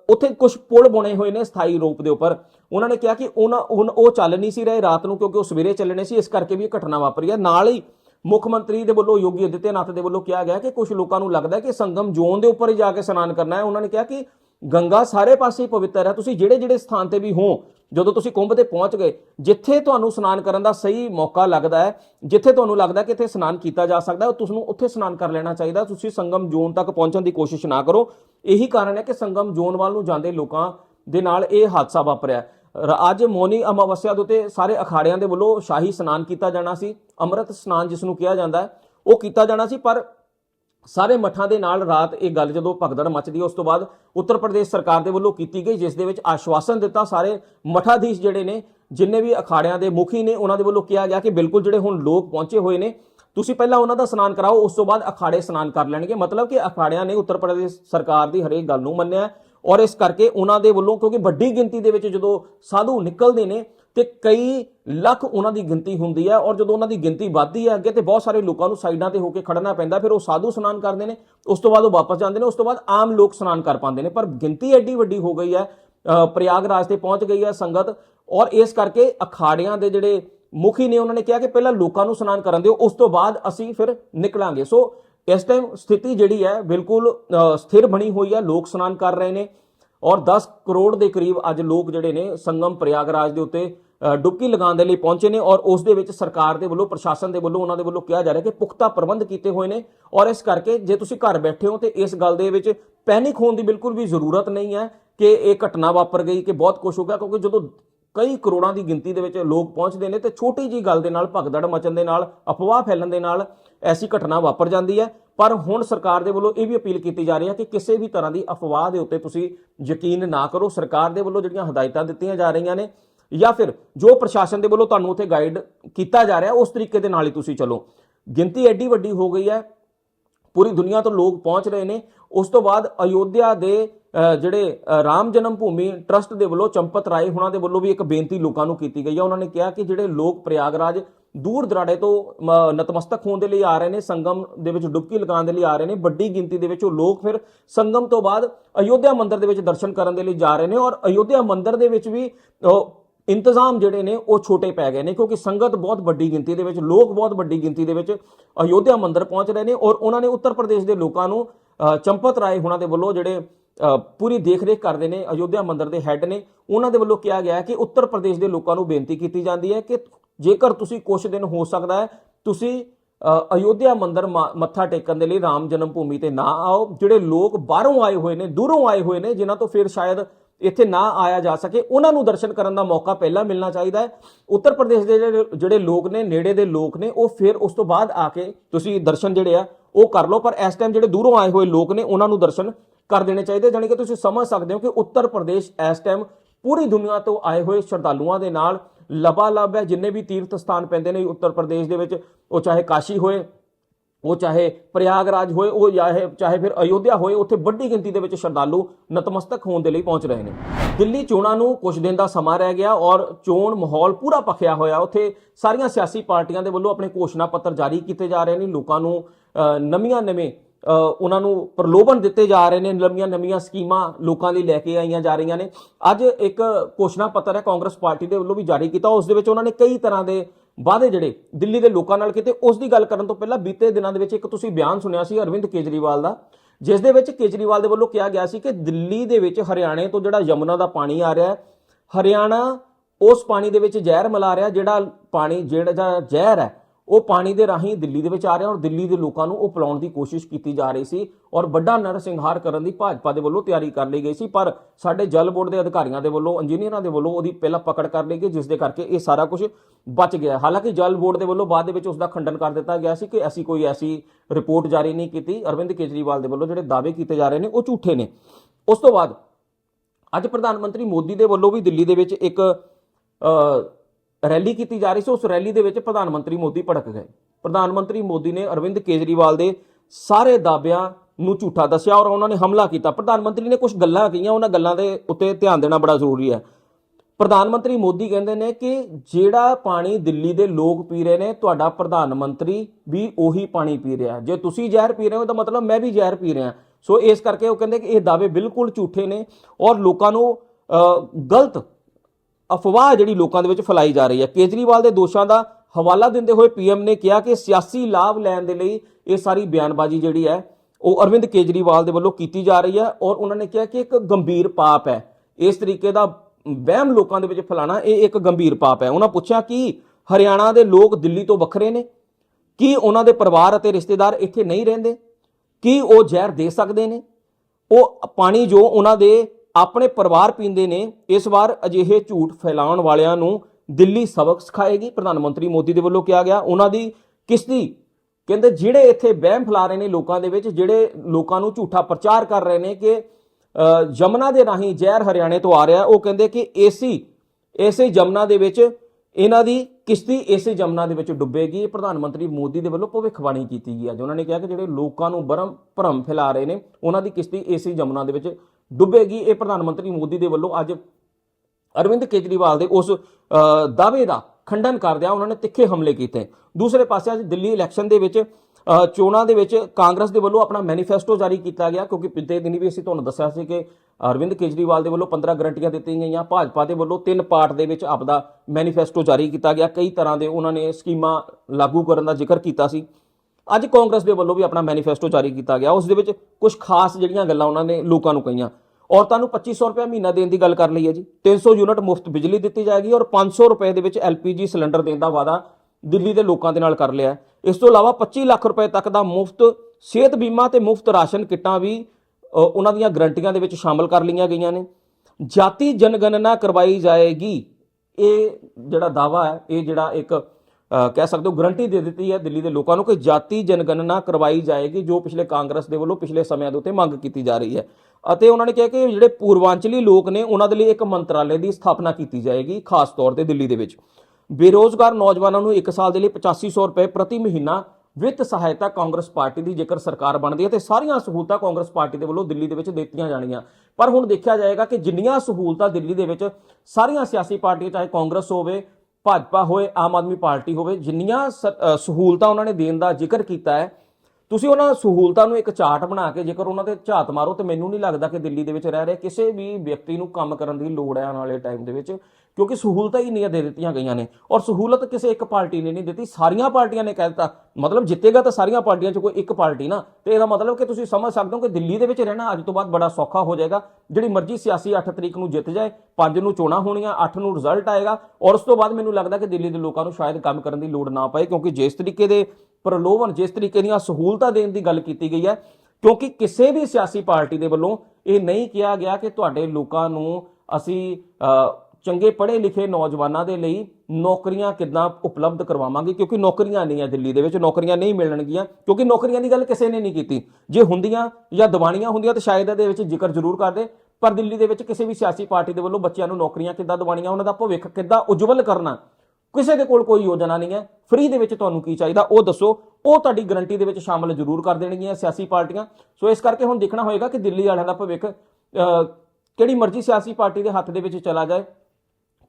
ਉੱਥੇ ਕੁਝ ਪੁਲ ਬਣੇ ਹੋਏ ਨੇ ਸਥਾਈ ਰੂਪ ਦੇ ਉੱਪਰ। ਉਹਨਾਂ ਨੇ ਕਿਹਾ ਕਿ ਉਹਨਾਂ ਹੁਣ ਉਹ ਚੱਲ ਨਹੀਂ ਸੀ ਰਹੇ ਰਾਤ ਨੂੰ ਕਿਉਂਕਿ ਉਹ ਸਵੇਰੇ ਚੱਲਣੇ ਸੀ। ਇਸ ਕਰਕੇ ਵੀ ਇਹ ਘਟਨਾ ਵਾਪਰੀ ਹੈ। ਨਾਲ ਹੀ ਮੁੱਖ ਮੰਤਰੀ ਦੇ ਵੱਲੋਂ ਯੋਗੀ ਆਦਿੱਤਿਆਨਾਥ ਦੇ ਵੱਲੋਂ ਕਿਹਾ ਗਿਆ ਕਿ ਕੁਝ ਲੋਕਾਂ ਨੂੰ ਲੱਗਦਾ ਹੈ ਕਿ ਸੰਗਮ ਜ਼ੋਨ ਦੇ ਉੱਪਰ ਹੀ ਜਾ ਕੇ ਇਸ਼ਨਾਨ ਕਰਨਾ ਹੈ। ਉਹਨਾਂ ਨੇ ਕਿਹਾ ਕਿ ਗੰਗਾ ਸਾਰੇ ਪਾਸੇ ਪਵਿੱਤਰ ਹੈ। ਤੁਸੀਂ ਜਿਹੜੇ ਜਿਹੜੇ ਸਥਾਨ ਤੇ ਵੀ ਹੋ ਜਦੋਂ ਤੁਸੀਂ ਕੁੰਭ ਤੇ ਪਹੁੰਚ ਗਏ, ਜਿੱਥੇ ਤੁਹਾਨੂੰ ਇਸ਼ਨਾਨ ਕਰਨ ਦਾ ਸਹੀ ਮੌਕਾ ਲੱਗਦਾ ਹੈ, ਜਿੱਥੇ ਤੁਹਾਨੂੰ ਲੱਗਦਾ ਕਿ ਇੱਥੇ ਇਸ਼ਨਾਨ ਕੀਤਾ ਜਾ ਸਕਦਾ ਹੈ ਤੁਹਾਨੂੰ ਉੱਥੇ ਇਸ਼ਨਾਨ ਕਰ ਲੈਣਾ ਚਾਹੀਦਾ। ਤੁਸੀਂ ਸੰਗਮ ਜ਼ੋਨ ਤੱਕ ਪਹੁੰਚਣ ਦੀ ਕੋਸ਼ਿਸ਼ ਨਾ ਕਰੋ। ਇਹੀ ਕਾਰਨ ਹੈ ਕਿ ਸੰਗਮ ਜ਼ੋਨ ਵੱਲ ਨੂੰ ਜਾਂਦੇ ਲੋਕਾਂ ਦੇ ਨਾਲ ਇਹ ਹਾਦਸਾ ਵਾਪਰਿਆ। ਰ- ਅੱਜ ਮੌਨੀ ਅਮਾਵਸਿਆ ਦੇ ਉੱਤੇ ਸਾਰੇ ਅਖਾੜਿਆਂ ਦੇ ਵੱਲੋਂ ਸ਼ਾਹੀ ਇਸ਼ਨਾਨ ਕੀਤਾ ਜਾਣਾ ਸੀ। ਅੰਮ੍ਰਿਤ ਇਸ਼ਨਾਨ ਜਿਸ ਨੂੰ ਕਿਹਾ ਜਾਂਦਾ ਹੈ, ਉਹ ਕੀਤਾ ਜਾਣਾ ਸੀ, ਪਰ ਸਾਰੇ ਮਠਾਂ ਦੇ ਨਾਲ ਰਾਤ ਇਹ ਗੱਲ ਜਦੋਂ ਭਗਦੜ ਮਚਦੀ ਹੈ ਉਸ ਤੋਂ ਬਾਅਦ ਉੱਤਰ ਪ੍ਰਦੇਸ਼ ਸਰਕਾਰ ਦੇ ਵੱਲੋਂ ਕੀਤੀ ਗਈ, ਜਿਸ ਦੇ ਵਿੱਚ ਆਸ਼ਵਾਸਨ ਦਿੱਤਾ ਸਾਰੇ ਮਠਾਧੀਸ਼ ਜਿਹੜੇ ਨੇ, ਜਿੰਨੇ ਵੀ ਅਖਾੜਿਆਂ ਦੇ ਮੁਖੀ ਨੇ, ਉਹਨਾਂ ਦੇ ਵੱਲੋਂ ਕਿਹਾ ਗਿਆ ਕਿ ਬਿਲਕੁਲ ਜਿਹੜੇ ਹੁਣ ਲੋਕ ਪਹੁੰਚੇ ਹੋਏ ਨੇ, ਤੁਸੀਂ ਪਹਿਲਾਂ ਉਹਨਾਂ ਦਾ ਇਸ਼ਨਾਨ ਕਰਾਓ, ਉਸ ਤੋਂ ਬਾਅਦ ਅਖਾੜੇ ਇਸ਼ਨਾਨ ਕਰ ਲੈਣਗੇ। ਮਤਲਬ ਕਿ ਅਖਾੜਿਆਂ ਨੇ ਉੱਤਰ ਪ੍ਰਦੇਸ਼ ਸਰਕਾਰ ਦੀ ਹਰੇਕ ਗੱਲ ਨੂੰ ਮੰਨਿਆ ਔਰ ਇਸ ਕਰਕੇ ਉਹਨਾਂ ਦੇ ਵੱਲੋਂ ਕਿਉਂਕਿ ਵੱਡੀ ਗਿਣਤੀ ਦੇ ਵਿੱਚ ਜਦੋਂ ਸਾਧੂ ਨਿਕਲਦੇ ਨੇ ਤੇ ਕਈ ਲੱਖ ਉਹਨਾਂ ਦੀ ਗਿਣਤੀ ਹੁੰਦੀ ਹੈ ਔਰ ਜਦੋਂ ਉਹਨਾਂ ਦੀ ਗਿਣਤੀ ਵੱਧਦੀ ਹੈ ਅੱਗੇ ਤੇ ਬਹੁਤ ਸਾਰੇ ਲੋਕਾਂ ਨੂੰ ਸਾਈਡਾਂ ਤੇ ਹੋ ਕੇ ਖੜਨਾ ਪੈਂਦਾ, ਫਿਰ ਉਹ ਸਾਧੂ ਇਸ਼ਨਾਨ ਕਰਦੇ ਨੇ, ਉਸ ਤੋਂ ਬਾਅਦ ਉਹ ਵਾਪਸ ਜਾਂਦੇ ਨੇ, ਉਸ ਤੋਂ ਬਾਅਦ ਆਮ ਲੋਕ ਇਸ਼ਨਾਨ ਕਰ ਪਾਉਂਦੇ ਨੇ। ਪਰ ਗਿਣਤੀ ਐਡੀ ਵੱਡੀ ਹੋ ਗਈ ਹੈ ਪ੍ਰਯਾਗਰਾਜ ਤੇ ਪਹੁੰਚ ਗਈ ਹੈ ਸੰਗਤ ਔਰ ਇਸ ਕਰਕੇ ਅਖਾੜਿਆਂ ਦੇ ਜਿਹੜੇ ਮੁਖੀ ਨੇ ਉਹਨਾਂ ਨੇ ਕਿਹਾ ਕਿ ਪਹਿਲਾਂ ਲੋਕਾਂ ਨੂੰ ਇਸ਼ਨਾਨ ਕਰਨ ਦਿਓ, ਉਸ ਤੋਂ ਬਾਅਦ ਅਸੀਂ ਫਿਰ ਨਿਕਲਾਂਗੇ। ਸੋ ਇਸ ਟਾਈਮ ਸਥਿਤੀ ਜਿਹੜੀ ਹੈ ਬਿਲਕੁਲ ਸਥਿਰ ਬਣੀ ਹੋਈ ਹੈ, ਲੋਕ ਇਸ਼ਨਾਨ ਕਰ ਰਹੇ ਨੇ ਔਰ 10 ਕਰੋੜ ਦੇ ਕਰੀਬ ਅੱਜ ਲੋਕ ਜਿਹੜੇ ਨੇ ਸੰਗਮ ਪ੍ਰਯਾਗਰਾਜ ਦੇ ਉੱਤੇ ਡੁਬਕੀ ਲਗਾਉਣ ਦੇ ਲਈ ਪਹੁੰਚੇ ਨੇ ਔਰ ਉਸ ਦੇ ਵਿੱਚ ਸਰਕਾਰ ਦੇ ਵੱਲੋਂ, ਪ੍ਰਸ਼ਾਸਨ ਦੇ ਵੱਲੋਂ, ਉਹਨਾਂ ਦੇ ਵੱਲੋਂ ਕਿਹਾ ਜਾ ਰਿਹਾ ਕਿ ਪੁਖਤਾ ਪ੍ਰਬੰਧ ਕੀਤੇ ਹੋਏ ਨੇ ਔਰ ਇਸ ਕਰਕੇ ਜੇ ਤੁਸੀਂ ਘਰ ਬੈਠੇ ਹੋ ਤੇ ਇਸ ਗੱਲ ਦੇ ਵਿੱਚ ਪੈਨਿਕ ਹੋਣ ਦੀ ਬਿਲਕੁਲ ਵੀ ਜ਼ਰੂਰਤ ਨਹੀਂ ਹੈ ਕਿ ਇਹ ਘਟਨਾ ਵਾਪਰ ਗਈ, ਕਿ ਬਹੁਤ ਕੁਝ ਹੋ ਗਿਆ, ਕਿਉਂਕਿ ਜਦੋਂ ਕਈ ਕਰੋੜਾਂ ਦੀ ਗਿਣਤੀ ਦੇ ਵਿੱਚ ਲੋਕ ਪਹੁੰਚਦੇ ਨੇ ਤੇ ਛੋਟੀ ਜੀ ਗੱਲ ਦੇ ਨਾਲ, ਭਗਦੜ ਮਚਣ ਦੇ ਨਾਲ, ਅਫਵਾਹ ਫੈਲਣ ਦੇ ਨਾਲ ਐਸੀ ਘਟਨਾ ਵਾਪਰ ਜਾਂਦੀ ਹੈ। ਪਰ ਹੁਣ ਸਰਕਾਰ ਦੇ ਵੱਲੋਂ ਇਹ ਵੀ ਅਪੀਲ ਕੀਤੀ ਜਾ ਰਹੀ ਹੈ ਕਿ ਕਿਸੇ ਵੀ ਤਰ੍ਹਾਂ ਦੀ ਅਫਵਾਹ ਦੇ ਉੱਤੇ ਤੁਸੀਂ ਯਕੀਨ ਨਾ ਕਰੋ। ਸਰਕਾਰ ਦੇ ਵੱਲੋਂ ਜਿਹੜੀਆਂ ਹਦਾਇਤਾਂ ਦਿੱਤੀਆਂ ਜਾ ਰਹੀਆਂ ਨੇ ਜਾਂ ਫਿਰ ਜੋ ਪ੍ਰਸ਼ਾਸਨ ਦੇ ਵੱਲੋਂ ਤੁਹਾਨੂੰ ਉੱਥੇ ਗਾਈਡ ਕੀਤਾ ਜਾ ਰਿਹਾ, ਉਸ ਤਰੀਕੇ ਦੇ ਨਾਲ ਹੀ ਤੁਸੀਂ ਚਲੋ। ਗਿਣਤੀ ਐਡੀ ਵੱਡੀ ਹੋ ਗਈ ਹੈ, ਪੂਰੀ ਦੁਨੀਆ ਤੋਂ ਲੋਕ ਪਹੁੰਚ ਰਹੇ ਨੇ। ਉਸ ਤੋਂ ਬਾਅਦ ਅਯੋਧਿਆ ਦੇ ਜਿਹੜੇ ਰਾਮ ਜਨਮ ਭੂਮੀ ਟਰਸਟ ਦੇ ਵੱਲੋਂ ਚੰਪਤ ਰਾਏ ਉਹਨਾਂ ਦੇ ਵੱਲੋਂ ਵੀ ਇੱਕ ਬੇਨਤੀ ਲੋਕਾਂ ਨੂੰ ਕੀਤੀ ਗਈ ਹੈ। ਉਹਨਾਂ ਨੇ ਕਿਹਾ ਕਿ ਜਿਹੜੇ ਲੋਕ ਪ੍ਰਯਾਗਰਾਜ ਦੂਰ ਦਰਾੜੇ ਤੋਂ ਨਤਮਸਤਕ ਹੋਣ ਦੇ ਲਈ ਆ ਰਹੇ ਨੇ, ਸੰਗਮ ਦੇ ਵਿੱਚ ਡੁਬਕੀ ਲਗਾਉਣ ਦੇ ਲਈ ਆ ਰਹੇ ਨੇ, ਵੱਡੀ ਗਿਣਤੀ ਦੇ ਵਿੱਚ ਉਹ ਲੋਕ ਫਿਰ ਸੰਗਮ ਤੋਂ ਬਾਅਦ ਅਯੋਧਿਆ ਮੰਦਿਰ ਦੇ ਵਿੱਚ ਦਰਸ਼ਨ ਕਰਨ ਦੇ ਲਈ ਜਾ ਰਹੇ ਨੇ ਔਰ ਅਯੋਧਿਆ ਮੰਦਿਰ ਦੇ ਵਿੱਚ ਵੀ ਇੰਤਜ਼ਾਮ ਜਿਹੜੇ ਨੇ ਉਹ ਛੋਟੇ ਪੈ ਗਏ ਨੇ ਕਿਉਂਕਿ ਸੰਗਤ ਬਹੁਤ ਵੱਡੀ ਗਿਣਤੀ ਦੇ ਵਿੱਚ ਲੋਕ ਬਹੁਤ ਵੱਡੀ ਗਿਣਤੀ ਦੇ ਵਿੱਚ ਅਯੋਧਿਆ ਮੰਦਿਰ ਪਹੁੰਚ ਰਹੇ ਨੇ ਔਰ ਉਹਨਾਂ ਨੇ ਉੱਤਰ ਪ੍ਰਦੇਸ਼ ਦੇ ਲੋਕਾਂ ਨੂੰ ਚੰਪਤ ਰਾਏ ਹੁਣਾਂ ਦੇ ਵੱਲੋਂ ਜਿਹੜੇ ਅ, ਪੂਰੀ ਦੇਖਰੇਖ ਕਰਦੇ ਨੇ ਅਯੋਧਿਆ ਮੰਦਿਰ ਦੇ ਹੈੱਡ ਨੇ ਉਹਨਾਂ ਦੇ ਵੱਲੋਂ ਕਿਹਾ ਗਿਆ ਕਿ ਉੱਤਰ ਪ੍ਰਦੇਸ਼ ਦੇ ਲੋਕਾਂ ਨੂੰ ਬੇਨਤੀ ਕੀਤੀ ਜਾਂਦੀ ਹੈ ਕਿ ਜੇਕਰ ਤੁਸੀਂ ਕੁਝ ਦਿਨ ਹੋ ਸਕਦਾ ਹੈ ਤੁਸੀਂ ਅਯੋਧਿਆ ਮੰਦਿਰ ਮਾ- ਮੱਥਾ ਟੇਕਣ ਦੇ ਲਈ ਰਾਮ ਜਨਮ ਭੂਮੀ ਤੇ ਨਾ ਆਓ ਜਿਹੜੇ ਲੋਕ ਬਾਹਰੋਂ ਆਏ ਹੋਏ ਨੇ ਦੂਰੋਂ ਆਏ ਹੋਏ ਨੇ ਜਿਨ੍ਹਾਂ ਤੋਂ ਫਿਰ ਸ਼ਾਇਦ ਇੱਥੇ ਨਾ ਆਇਆ ਜਾ ਸਕੇ, ਉਹਨਾਂ ਨੂੰ ਦਰਸ਼ਨ ਕਰਨ ਦਾ ਮੌਕਾ ਪਹਿਲਾਂ ਮਿਲਣਾ ਚਾਹੀਦਾ ਹੈ। ਉੱਤਰ ਪ੍ਰਦੇਸ਼ ਦੇ ਜਿਹੜੇ ਜਿਹੜੇ ਲੋਕ ਨੇ, ਨੇੜੇ ਦੇ ਲੋਕ ਨੇ, ਉਹ ਫਿਰ ਉਸ ਤੋਂ ਬਾਅਦ ਆ ਕੇ ਤੁਸੀਂ ਦਰਸ਼ਨ ਜਿਹੜੇ ਆ, ਉਹ ਕਰ ਲਓ। ਪਰ ਇਸ ਟਾਈਮ ਜਿਹੜੇ ਦੂਰੋਂ ਆਏ ਹੋਏ ਲੋਕ ਨੇ, ਉਹਨਾਂ ਨੂੰ ਦਰਸ਼ਨ ਕਰ ਦੇਣੇ ਚਾਹੀਦੇ। ਜਾਣੀ ਕਿ ਤੁਸੀਂ ਸਮਝ ਸਕਦੇ ਹੋ ਕਿ ਉੱਤਰ ਪ੍ਰਦੇਸ਼ ਇਸ ਟਾਈਮ ਪੂਰੀ ਦੁਨੀਆ ਤੋਂ ਆਏ ਹੋਏ ਸ਼ਰਧਾਲੂਆਂ ਦੇ ਨਾਲ ਲਬਾਲਬ ਹੈ। ਜਿੰਨੇ ਵੀ ਤੀਰਥ ਸਥਾਨ ਪੈਂਦੇ ਨੇ ਉੱਤਰ ਪ੍ਰਦੇਸ਼ ਦੇ ਵਿੱਚ, ਉਹ ਚਾਹੇ ਕਾਸ਼ੀ ਹੋਏ ਉਹ ਚਾਹੇ ਪ੍ਰਯਾਗਰਾਜ ਹੋਏ, ਉਹ ਚਾਹੇ ਚਾਹੇ ਫਿਰ ਅਯੋਧਿਆ ਹੋਏ, ਉੱਥੇ ਵੱਡੀ ਗਿਣਤੀ ਦੇ ਵਿੱਚ ਸ਼ਰਧਾਲੂ ਨਤਮਸਤਕ ਹੋਣ ਦੇ ਲਈ ਪਹੁੰਚ ਰਹੇ ਨੇ। ਦਿੱਲੀ ਚੋਣਾਂ ਨੂੰ ਕੁਝ ਦਿਨ ਦਾ ਸਮਾਂ ਰਹਿ ਗਿਆ ਔਰ ਚੋਣ ਮਾਹੌਲ ਪੂਰਾ ਪੱਖਿਆ ਹੋਇਆ। ਉੱਥੇ ਸਾਰੀਆਂ ਸਿਆਸੀ ਪਾਰਟੀਆਂ ਦੇ ਵੱਲੋਂ ਆਪਣੇ ਘੋਸ਼ਣਾ ਪੱਤਰ ਜਾਰੀ ਕੀਤੇ ਜਾ ਰਹੇ ਨੇ। ਲੋਕਾਂ ਨੂੰ ਨਵੀਆਂ ਨਵੇਂ ਉਹਨਾਂ ਨੂੰ ਪ੍ਰਲੋਭਨ ਦਿੱਤੇ ਜਾ ਰਹੇ ਨੇ। ਨਵੀਆਂ ਨਵੀਆਂ ਸਕੀਮਾਂ ਲੋਕਾਂ ਲਈ ਲੈ ਕੇ ਆਈਆਂ ਜਾ ਰਹੀਆਂ ਨੇ। ਅੱਜ ਇੱਕ ਘੋਸ਼ਣਾ ਪੱਤਰ ਹੈ ਕਾਂਗਰਸ ਪਾਰਟੀ ਦੇ ਵੱਲੋਂ ਵੀ ਜਾਰੀ ਕੀਤਾ। ਉਸ ਦੇ ਵਿੱਚ ਉਹਨਾਂ ਨੇ ਕਈ ਤਰ੍ਹਾਂ ਦੇ ਵਾਅਦੇ ਜਿਹੜੇ ਦਿੱਲੀ ਦੇ ਲੋਕਾਂ ਨਾਲ ਕੀਤੇ, ਉਸ ਦੀ ਗੱਲ ਕਰਨ ਤੋਂ ਪਹਿਲਾਂ ਬੀਤੇ ਦਿਨਾਂ ਦੇ ਵਿੱਚ ਇੱਕ ਤੁਸੀਂ ਬਿਆਨ ਸੁਣਿਆ ਸੀ ਅਰਵਿੰਦ ਕੇਜਰੀਵਾਲ ਦਾ, ਜਿਸ ਦੇ ਵਿੱਚ ਕੇਜਰੀਵਾਲ ਦੇ ਵੱਲੋਂ ਕਿਹਾ ਗਿਆ ਸੀ ਕਿ ਦਿੱਲੀ ਦੇ ਵਿੱਚ ਹਰਿਆਣੇ ਤੋਂ ਜਿਹੜਾ ਯਮੁਨਾ ਦਾ ਪਾਣੀ ਆ ਰਿਹਾ ਹੈ, ਹਰਿਆਣਾ ਉਸ ਪਾਣੀ ਦੇ ਵਿੱਚ ਜ਼ਹਿਰ ਮਿਲਾ ਰਿਹਾ ਜਿਹੜਾ ਪਾਣੀ, ਜਿਹੜਾ ਜ਼ਹਿਰ ਹੈ ਉਹ ਪਾਣੀ ਦੇ ਰਾਹੀਂ ਦਿੱਲੀ ਦੇ ਵਿੱਚ ਆ ਰਿਹਾ ਔਰ ਦਿੱਲੀ ਦੇ ਲੋਕਾਂ ਨੂੰ ਉਹ ਪਿਲਾਉਣ ਦੀ ਕੋਸ਼ਿਸ਼ ਕੀਤੀ ਜਾ ਰਹੀ ਸੀ ਔਰ ਵੱਡਾ ਨਰਸਿੰਘਾਰ ਕਰਨ ਦੀ ਭਾਜਪਾ ਦੇ ਵੱਲੋਂ ਤਿਆਰੀ ਕਰ ਲਈ ਗਈ ਸੀ, ਪਰ ਸਾਡੇ ਜਲ ਬੋਰਡ ਦੇ ਅਧਿਕਾਰੀਆਂ ਦੇ ਵੱਲੋਂ, ਇੰਜੀਨੀਅਰਾਂ ਦੇ ਵੱਲੋਂ ਉਹਦੀ ਪਹਿਲਾਂ ਪਕੜ ਕਰ ਲਈ ਗਈ, ਜਿਸ ਦੇ ਕਰਕੇ ਇਹ ਸਾਰਾ ਕੁਝ ਬਚ ਗਿਆ। ਹਾਲਾਂਕਿ ਜਲ ਬੋਰਡ ਦੇ ਵੱਲੋਂ ਬਾਅਦ ਦੇ ਵਿੱਚ ਉਸ ਦਾ ਖੰਡਨ ਕਰ ਦਿੱਤਾ ਗਿਆ ਸੀ ਕਿ ਅਸੀਂ ਕੋਈ ਐਸੀ ਰਿਪੋਰਟ ਜਾਰੀ ਨਹੀਂ ਕੀਤੀ। ਅਰਵਿੰਦ ਕੇਜਰੀਵਾਲ ਦੇ ਵੱਲੋਂ ਜਿਹੜੇ ਦਾਅਵੇ ਕੀਤੇ ਜਾ ਰਹੇ ਨੇ, ਉਹ ਝੂਠੇ ਨੇ। ਉਸ ਤੋਂ ਬਾਅਦ ਅੱਜ ਪ੍ਰਧਾਨ ਮੰਤਰੀ ਮੋਦੀ ਦੇ ਵੱਲੋਂ ਵੀ ਦਿੱਲੀ ਦੇ ਵਿੱਚ ਇੱਕ ਰੈਲੀ ਕੀਤੀ ਜਾ ਰਹੀ ਸੀ। ਉਸ ਰੈਲੀ ਦੇ ਵਿੱਚ ਪ੍ਰਧਾਨ ਮੰਤਰੀ ਮੋਦੀ ਭੜਕ ਗਏ। ਪ੍ਰਧਾਨ ਮੰਤਰੀ ਮੋਦੀ ਨੇ ਅਰਵਿੰਦ ਕੇਜਰੀਵਾਲ ਦੇ ਸਾਰੇ ਦਾਅਵਿਆਂ ਨੂੰ ਝੂਠਾ ਦੱਸਿਆ ਔਰ ਉਹਨਾਂ ਨੇ ਹਮਲਾ ਕੀਤਾ। ਪ੍ਰਧਾਨ ਮੰਤਰੀ ਨੇ ਕੁਝ ਗੱਲਾਂ ਕਹੀਆਂ, ਉਹਨਾਂ ਗੱਲਾਂ ਦੇ ਉੱਤੇ ਧਿਆਨ ਦੇਣਾ ਬੜਾ ਜ਼ਰੂਰੀ ਹੈ। ਪ੍ਰਧਾਨ ਮੰਤਰੀ ਮੋਦੀ ਕਹਿੰਦੇ ਨੇ ਕਿ ਜਿਹੜਾ ਪਾਣੀ ਦਿੱਲੀ ਦੇ ਲੋਕ ਪੀ ਰਹੇ ਨੇ, ਤੁਹਾਡਾ ਪ੍ਰਧਾਨ ਮੰਤਰੀ ਵੀ ਉਹੀ ਪਾਣੀ ਪੀ ਰਿਹਾ ਜੇ ਤੁਸੀਂ ਜ਼ਹਿਰ ਪੀ ਰਹੇ ਹੋ ਤਾਂ ਮਤਲਬ ਮੈਂ ਵੀ ਜ਼ਹਿਰ ਪੀ ਰਿਹਾ। ਸੋ ਇਸ ਕਰਕੇ ਉਹ ਕਹਿੰਦੇ ਕਿ ਇਹ ਦਾਅਵੇ ਬਿਲਕੁਲ ਝੂਠੇ ਨੇ ਔਰ ਲੋਕਾਂ ਨੂੰ ਗਲਤ ਅਫਵਾਹ ਜਿਹੜੀ ਲੋਕਾਂ ਦੇ ਵਿੱਚ ਫੈਲਾਈ ਜਾ ਰਹੀ ਹੈ। ਕੇਜਰੀਵਾਲ ਦੇ ਦੋਸ਼ਾਂ ਦਾ ਹਵਾਲਾ ਦਿੰਦੇ ਹੋਏ ਪੀਐਮ ਨੇ ਕਿਹਾ ਕਿ ਸਿਆਸੀ ਲਾਭ ਲੈਣ ਦੇ ਲਈ ਇਹ ਸਾਰੀ ਬਿਆਨਬਾਜ਼ੀ ਜਿਹੜੀ ਹੈ, ਉਹ ਅਰਵਿੰਦ ਕੇਜਰੀਵਾਲ ਦੇ ਵੱਲੋਂ ਕੀਤੀ ਜਾ ਰਹੀ ਹੈ ਔਰ ਉਹਨਾਂ ਨੇ ਕਿਹਾ ਕਿ ਇੱਕ ਗੰਭੀਰ ਪਾਪ ਹੈ। ਇਸ ਤਰੀਕੇ ਦਾ ਵਹਿਮ ਲੋਕਾਂ ਦੇ ਵਿੱਚ ਫੈਲਾਣਾ ਇਹ ਇੱਕ ਗੰਭੀਰ ਪਾਪ ਹੈ। ਉਹਨਾਂ ਪੁੱਛਿਆ ਕਿ ਹਰਿਆਣਾ ਦੇ ਲੋਕ ਦਿੱਲੀ ਤੋਂ ਵੱਖਰੇ ਨੇ? ਕੀ ਉਹਨਾਂ ਦੇ ਪਰਿਵਾਰ ਅਤੇ ਰਿਸ਼ਤੇਦਾਰ ਇੱਥੇ ਨਹੀਂ ਰਹਿੰਦੇ? ਕੀ ਉਹ ਜ਼ਹਿਰ ਦੇ ਸਕਦੇ ਨੇ? ਉਹ ਪਾਣੀ ਜੋ ਉਹਨਾਂ ਦੇ ਆਪਣੇ ਪਰਿਵਾਰ ਪੀਂਦੇ ਨੇ ਇਸ ਵਾਰ ਅਜਿਹੇ ਝੂਠ ਫੈਲਾਉਣ ਵਾਲਿਆਂ ਨੂੰ ਦਿੱਲੀ ਸਬਕ ਸਿਖਾਏਗੀ। ਪ੍ਰਧਾਨ ਮੰਤਰੀ ਮੋਦੀ ਦੇ ਵੱਲੋਂ ਕਿਹਾ ਗਿਆ ਉਹਨਾਂ ਦੀ ਕਿਸ਼ਤੀ ਕਹਿੰਦੇ ਜਿਹੜੇ ਇੱਥੇ ਵਹਿਮ ਫੈਲਾ ਰਹੇ ਨੇ ਲੋਕਾਂ ਦੇ ਵਿੱਚ ਜਿਹੜੇ ਲੋਕਾਂ ਨੂੰ ਝੂਠਾ ਪ੍ਰਚਾਰ ਕਰ ਰਹੇ ਨੇ ਕਿ ਅ, ਦੇ ਰਾਹੀਂ ਜ਼ਹਿਰ ਹਰਿਆਣੇ ਤੋਂ ਆ ਰਿਹਾ ਉਹ ਕਹਿੰਦੇ ਕਿ ਏਸੀ ਇਸੇ ਯਮੁਨਾ ਦੇ ਵਿੱਚ ਇਹਨਾਂ ਦੀ ਕਿਸ਼ਤੀ ਇਸੇ ਯਮੁਨਾ ਦੇ ਵਿੱਚ ਡੁੱਬੇਗੀ। ਪ੍ਰਧਾਨ ਮੰਤਰੀ ਮੋਦੀ ਦੇ ਵੱਲੋਂ ਭਵਿੱਖਬਾਣੀ ਕੀਤੀ ਗਈ ਹੈ ਉਹਨਾਂ ਨੇ ਕਿਹਾ ਕਿ ਜਿਹੜੇ ਲੋਕਾਂ ਨੂੰ ਭਰਮ ਭਰਮ ਫੈਲਾ ਰਹੇ ਨੇ ਉਹਨਾਂ ਦੀ ਕਿਸ਼ਤੀ ਇਸੇ ਯਮੁਨਾ ਦੇ ਵਿੱਚ ਡੁੱਬੇਗੀ। ਇਹ ਪ੍ਰਧਾਨ ਮੰਤਰੀ ਮੋਦੀ ਦੇ ਵੱਲੋਂ ਅੱਜ ਅਰਵਿੰਦ ਕੇਜਰੀਵਾਲ ਦੇ ਉਸ ਦਾਅਵੇ ਦਾ ਖੰਡਨ ਕਰਦਿਆਂ ਉਹਨਾਂ ਨੇ ਤਿੱਖੇ ਹਮਲੇ ਕੀਤੇ। ਦੂਸਰੇ ਪਾਸੇ ਅੱਜ ਦਿੱਲੀ ਇਲੈਕਸ਼ਨ ਦੇ ਵਿੱਚ ਚੋਣਾਂ ਦੇ ਵਿੱਚ ਕਾਂਗਰਸ ਦੇ ਵੱਲੋਂ ਆਪਣਾ ਮੈਨੀਫੈਸਟੋ ਜਾਰੀ ਕੀਤਾ ਗਿਆ ਕਿਉਂਕਿ ਪਿਛਲੇ ਦਿਨੀ ਵੀ ਅਸੀਂ ਤੁਹਾਨੂੰ ਦੱਸਿਆ ਸੀ ਕਿ ਅਰਵਿੰਦ ਕੇਜਰੀਵਾਲ ਦੇ ਵੱਲੋਂ 15 ਗਰੰਟੀਆਂ ਦਿੱਤੀਆਂ ਗਈਆਂ। ਭਾਜਪਾ ਦੇ ਵੱਲੋਂ ਤਿੰਨ ਪਾਰਟ ਦੇ ਵਿੱਚ ਆਪਦਾ ਮੈਨੀਫੈਸਟੋ ਜਾਰੀ ਕੀਤਾ ਗਿਆ। ਕਈ ਤਰ੍ਹਾਂ ਦੇ ਉਹਨਾਂ ਨੇ ਸਕੀਮਾਂ ਲਾਗੂ ਕਰਨ ਦਾ ਜ਼ਿਕਰ ਕੀਤਾ ਸੀ। ਅੱਜ ਕਾਂਗਰਸ ਦੇ ਵੱਲੋਂ ਵੀ ਆਪਣਾ ਮੈਨੀਫੈਸਟੋ ਜਾਰੀ ਕੀਤਾ ਗਿਆ। ਉਸ ਦੇ ਵਿੱਚ ਕੁਝ ਖਾਸ ਜਿਹੜੀਆਂ ਗੱਲਾਂ ਉਹਨਾਂ ਨੇ ਲੋਕਾਂ ਨੂੰ ਕਹੀਆਂ। ਔਰਤਾਂ ਨੂੰ 2500 ਰੁਪਏ ਮਹੀਨਾ ਦੇਣ ਦੀ ਗੱਲ ਕਰ ਲਈ ਹੈ ਜੀ। 300 ਯੂਨਿਟ ਮੁਫਤ ਬਿਜਲੀ ਦਿੱਤੀ ਜਾਏਗੀ ਔਰ 500 ਰੁਪਏ ਦੇ ਵਿੱਚ ਐਲਪੀਜੀ ਸਿਲੰਡਰ ਦੇਣ ਦਾ ਵਾਅਦਾ ਦਿੱਲੀ ਦੇ ਲੋਕਾਂ ਦੇ ਨਾਲ ਕਰ ਲਿਆ ਇਸ ਤੋਂ ਇਲਾਵਾ 25 ਲੱਖ ਰੁਪਏ ਤੱਕ ਦਾ ਮੁਫਤ ਸਿਹਤ ਬੀਮਾ ਤੇ ਮੁਫਤ ਰਾਸ਼ਨ ਕਿੱਟਾਂ ਵੀ ਉਹਨਾਂ ਦੀਆਂ ਗਰੰਟੀਆਂ ਦੇ ਵਿੱਚ ਸ਼ਾਮਲ ਕਰ ਲਈਆਂ ਗਈਆਂ ਨੇ। ਜਾਤੀ ਜਨਗਣਨਾ ਕਰਵਾਈ ਜਾਏਗੀ। ਇਹ ਜਿਹੜਾ ਦਾਵਾ ਹੈ, ਇਹ ਜਿਹੜਾ ਇੱਕ ਕਹਿ ਸਕਦੇ ਹੋ ਗਰੰਟੀ ਦੇ ਦਿੱਤੀ ਹੈ ਦਿੱਲੀ ਦੇ ਲੋਕਾਂ ਨੂੰ ਕਿ ਜਾਤੀ ਜਨਗਣਨਾ ਕਰਵਾਈ ਜਾਏਗੀ, ਜੋ ਪਿਛਲੇ ਕਾਂਗਰਸ ਦੇ ਵੱਲੋਂ ਪਿਛਲੇ ਸਮਿਆਂ ਦੇ ਉੱਤੇ ਮੰਗ ਕੀਤੀ ਜਾ ਰਹੀ ਹੈ। ਅਤੇ ਉਹਨਾਂ ਨੇ ਕਿਹਾ ਕਿ ਜਿਹੜੇ ਪੂਰਵਾਂਚਲੀ ਲੋਕ ਨੇ, ਉਹਨਾਂ ਦੇ ਲਈ ਇੱਕ ਮੰਤਰਾਲੇ ਦੀ ਸਥਾਪਨਾ ਕੀਤੀ ਜਾਏਗੀ, ਖਾਸ ਤੌਰ ਤੇ ਦਿੱਲੀ ਦੇ ਵਿੱਚ। ਬੇਰੋਜ਼ਗਾਰ ਨੌਜਵਾਨਾਂ ਨੂੰ 1 ਸਾਲ ਦੇ ਲਈ 8500 ਰੁਪਏ ਪ੍ਰਤੀ ਮਹੀਨਾ ਵਿੱਤ ਸਹਾਇਤਾ ਕਾਂਗਰਸ ਪਾਰਟੀ ਦੀ ਜੇਕਰ ਸਰਕਾਰ ਬਣਦੀ ਹੈ, ਤੇ ਸਾਰੀਆਂ ਸਹੂਲਤਾਂ ਕਾਂਗਰਸ ਪਾਰਟੀ ਦੇ ਵੱਲੋਂ ਦਿੱਲੀ ਦੇ ਵਿੱਚ ਦਿੱਤੀਆਂ ਜਾਣਗੀਆਂ ਪਰ ਹੁਣ ਦੇਖਿਆ ਜਾਏਗਾ ਕਿ ਜਿੰਨੀਆਂ ਸਹੂਲਤਾਂ ਦਿੱਲੀ ਦੇ ਵਿੱਚ ਸਾਰੀਆਂ ਸਿਆਸੀ ਪਾਰਟੀਆਂ, ਚਾਹੇ ਕਾਂਗਰਸ ਹੋਵੇ ਭਾਜਪਾ ਹੋਵੇ ਆਮ ਆਦਮੀ ਪਾਰਟੀ ਹੋਵੇ, ਜਿੰਨੀਆਂ ਸ- ਸਹੂਲਤਾਂ ਉਹਨਾਂ ਨੇ ਦੇਣ ਦਾ ਜ਼ਿਕਰ ਕੀਤਾ ਹੈ, ਤੁਸੀਂ ਉਹਨਾਂ ਸਹੂਲਤਾਂ ਨੂੰ ਇੱਕ ਚਾਰਟ ਬਣਾ ਕੇ ਜੇਕਰ ਉਹਨਾਂ ਤੇ ਝਾਤ ਮਾਰੋ ਤੇ ਮੈਨੂੰ ਨਹੀਂ ਲੱਗਦਾ ਕਿ ਦਿੱਲੀ ਦੇ ਵਿੱਚ ਰਹਿ ਰਹੇ ਕਿਸੇ ਵੀ ਵਿਅਕਤੀ ਨੂੰ ਕੰਮ ਕਰਨ ਦੀ ਲੋੜ ਹੈ ਆਉਣ ਵਾਲੇ ਟਾਈਮ ਦੇ ਵਿੱਚ। ਕਿਉਂਕਿ ਸਹੂਲਤਾਂ ਹੀ ਇੰਨੀਆਂ ਦੇ ਦਿੱਤੀਆਂ ਗਈਆਂ ਨੇ। ਔਰ ਸਹੂਲਤ ਕਿਸੇ ਇੱਕ ਪਾਰਟੀ ਨੇ ਨਹੀਂ ਦਿੱਤੀ। ਸਾਰੀਆਂ ਪਾਰਟੀਆਂ ਨੇ ਕਹਿ ਦਿੱਤਾ। ਮਤਲਬ ਜਿੱਤੇਗਾ ਤਾਂ ਸਾਰੀਆਂ ਪਾਰਟੀਆਂ 'ਚ ਕੋਈ ਇੱਕ ਪਾਰਟੀ ਨਾ। ਤੇ ਇਹਦਾ ਮਤਲਬ ਕਿ ਤੁਸੀਂ ਸਮਝ ਸਕਦੇ ਹੋ ਕਿ ਦਿੱਲੀ ਦੇ ਵਿੱਚ ਰਹਿਣਾ ਅੱਜ ਤੋਂ ਬਾਅਦ ਬੜਾ ਸੌਖਾ ਹੋ ਜਾਏਗਾ। ਜਿਹੜੀ ਮਰਜ਼ੀ ਸਿਆਸੀ 8 ਤਰੀਕ ਨੂੰ ਜਿੱਤ ਜਾਏ 5 ਨੂੰ ਚੋਣਾਂ ਹੋਣੀਆਂ 8 ਨੂੰ ਰਿਜ਼ਲਟ ਆਏਗਾ। ਔਰ ਉਸ ਤੋਂ ਬਾਅਦ ਮੈਨੂੰ ਲੱਗਦਾ ਕਿ ਦਿੱਲੀ ਦੇ ਲੋਕਾਂ ਨੂੰ ਸ਼ਾਇਦ ਕੰਮ ਕਰਨ ਦੀ ਲੋੜ ਨਾ ਪਏ, ਕਿਉਂਕਿ ਜਿਸ ਤਰੀਕੇ ਦੇ ਪ੍ਰਲੋਭਨ, ਜਿਸ ਤਰੀਕੇ ਦੀਆਂ ਸਹੂਲਤਾਂ ਦੇਣ ਦੀ ਗੱਲ ਕੀਤੀ ਗਈ ਹੈ, ਕਿਉਂਕਿ ਕਿਸੇ ਵੀ ਸਿਆਸੀ ਪਾਰਟੀ ਦੇ ਵੱਲੋਂ ਇਹ ਨਹੀਂ ਕਿਹਾ ਗਿਆ ਕਿ ਤੁਹਾਡੇ ਲੋਕਾਂ ਨੂੰ ਅਸੀਂ ਚੰਗੇ ਪੜ੍ਹੇ ਲਿਖੇ ਨੌਜਵਾਨਾਂ ਦੇ ਲਈ ਨੌਕਰੀਆਂ ਕਿੱਦਾਂ ਉਪਲਬਧ ਕਰਵਾਵਾਂਗੇ? ਕਿਉਂਕਿ ਨੌਕਰੀਆਂ ਨਹੀਂ ਹੈ ਦਿੱਲੀ ਦੇ ਵਿੱਚ ਨੌਕਰੀਆਂ ਨਹੀਂ ਮਿਲਣਗੀਆਂ ਕਿਉਂਕਿ ਨੌਕਰੀਆਂ ਦੀ ਗੱਲ ਕਿਸੇ ਨੇ ਨਹੀਂ ਕੀਤੀ। ਜੇ ਹੁੰਦੀਆਂ ਜਾਂ ਦਿਵਾਣੀਆਂ ਹੁੰਦੀਆਂ ਤਾਂ ਸ਼ਾਇਦ ਇਹਦੇ ਵਿੱਚ ਜ਼ਿਕਰ ਜ਼ਰੂਰ ਕਰਦੇ ਪਰ ਦਿੱਲੀ ਦੇ ਵਿੱਚ ਕਿਸੇ ਵੀ ਸਿਆਸੀ ਪਾਰਟੀ ਦੇ ਵੱਲੋਂ ਬੱਚਿਆਂ ਨੂੰ ਨੌਕਰੀਆਂ ਕਿੱਦਾਂ ਦਿਵਾਣੀਆਂ ਉਹਨਾਂ ਦਾ ਭਵਿੱਖ ਕਿੱਦਾਂ ਉਜਵਲ ਕਰਨਾ ਕਿਸੇ ਦੇ ਕੋਲ ਕੋਈ ਯੋਜਨਾ ਨਹੀਂ ਹੈ। ਫ੍ਰੀ ਦੇ ਵਿੱਚ ਤੁਹਾਨੂੰ ਕੀ ਚਾਹੀਦਾ? ਉਹ ਦੱਸੋ। ਉਹ ਤੁਹਾਡੀ ਗਰੰਟੀ ਦੇ ਵਿੱਚ ਸ਼ਾਮਲ ਜ਼ਰੂਰ ਕਰ ਦੇਣਗੀਆਂ ਸਿਆਸੀ ਪਾਰਟੀਆਂ। ਸੋ ਇਸ ਕਰਕੇ ਹੁਣ ਦੇਖਣਾ ਹੋਏਗਾ ਕਿ ਦਿੱਲੀ ਵਾਲਿਆਂ ਦਾ ਭਵਿੱਖ ਅਹ, ਕਿਹੜੀ ਮਰਜ਼ੀ ਸਿਆਸੀ ਪਾਰਟੀ ਦੇ ਹੱਥ ਦੇ ਵਿੱਚ ਚਲਾ ਜਾਏ।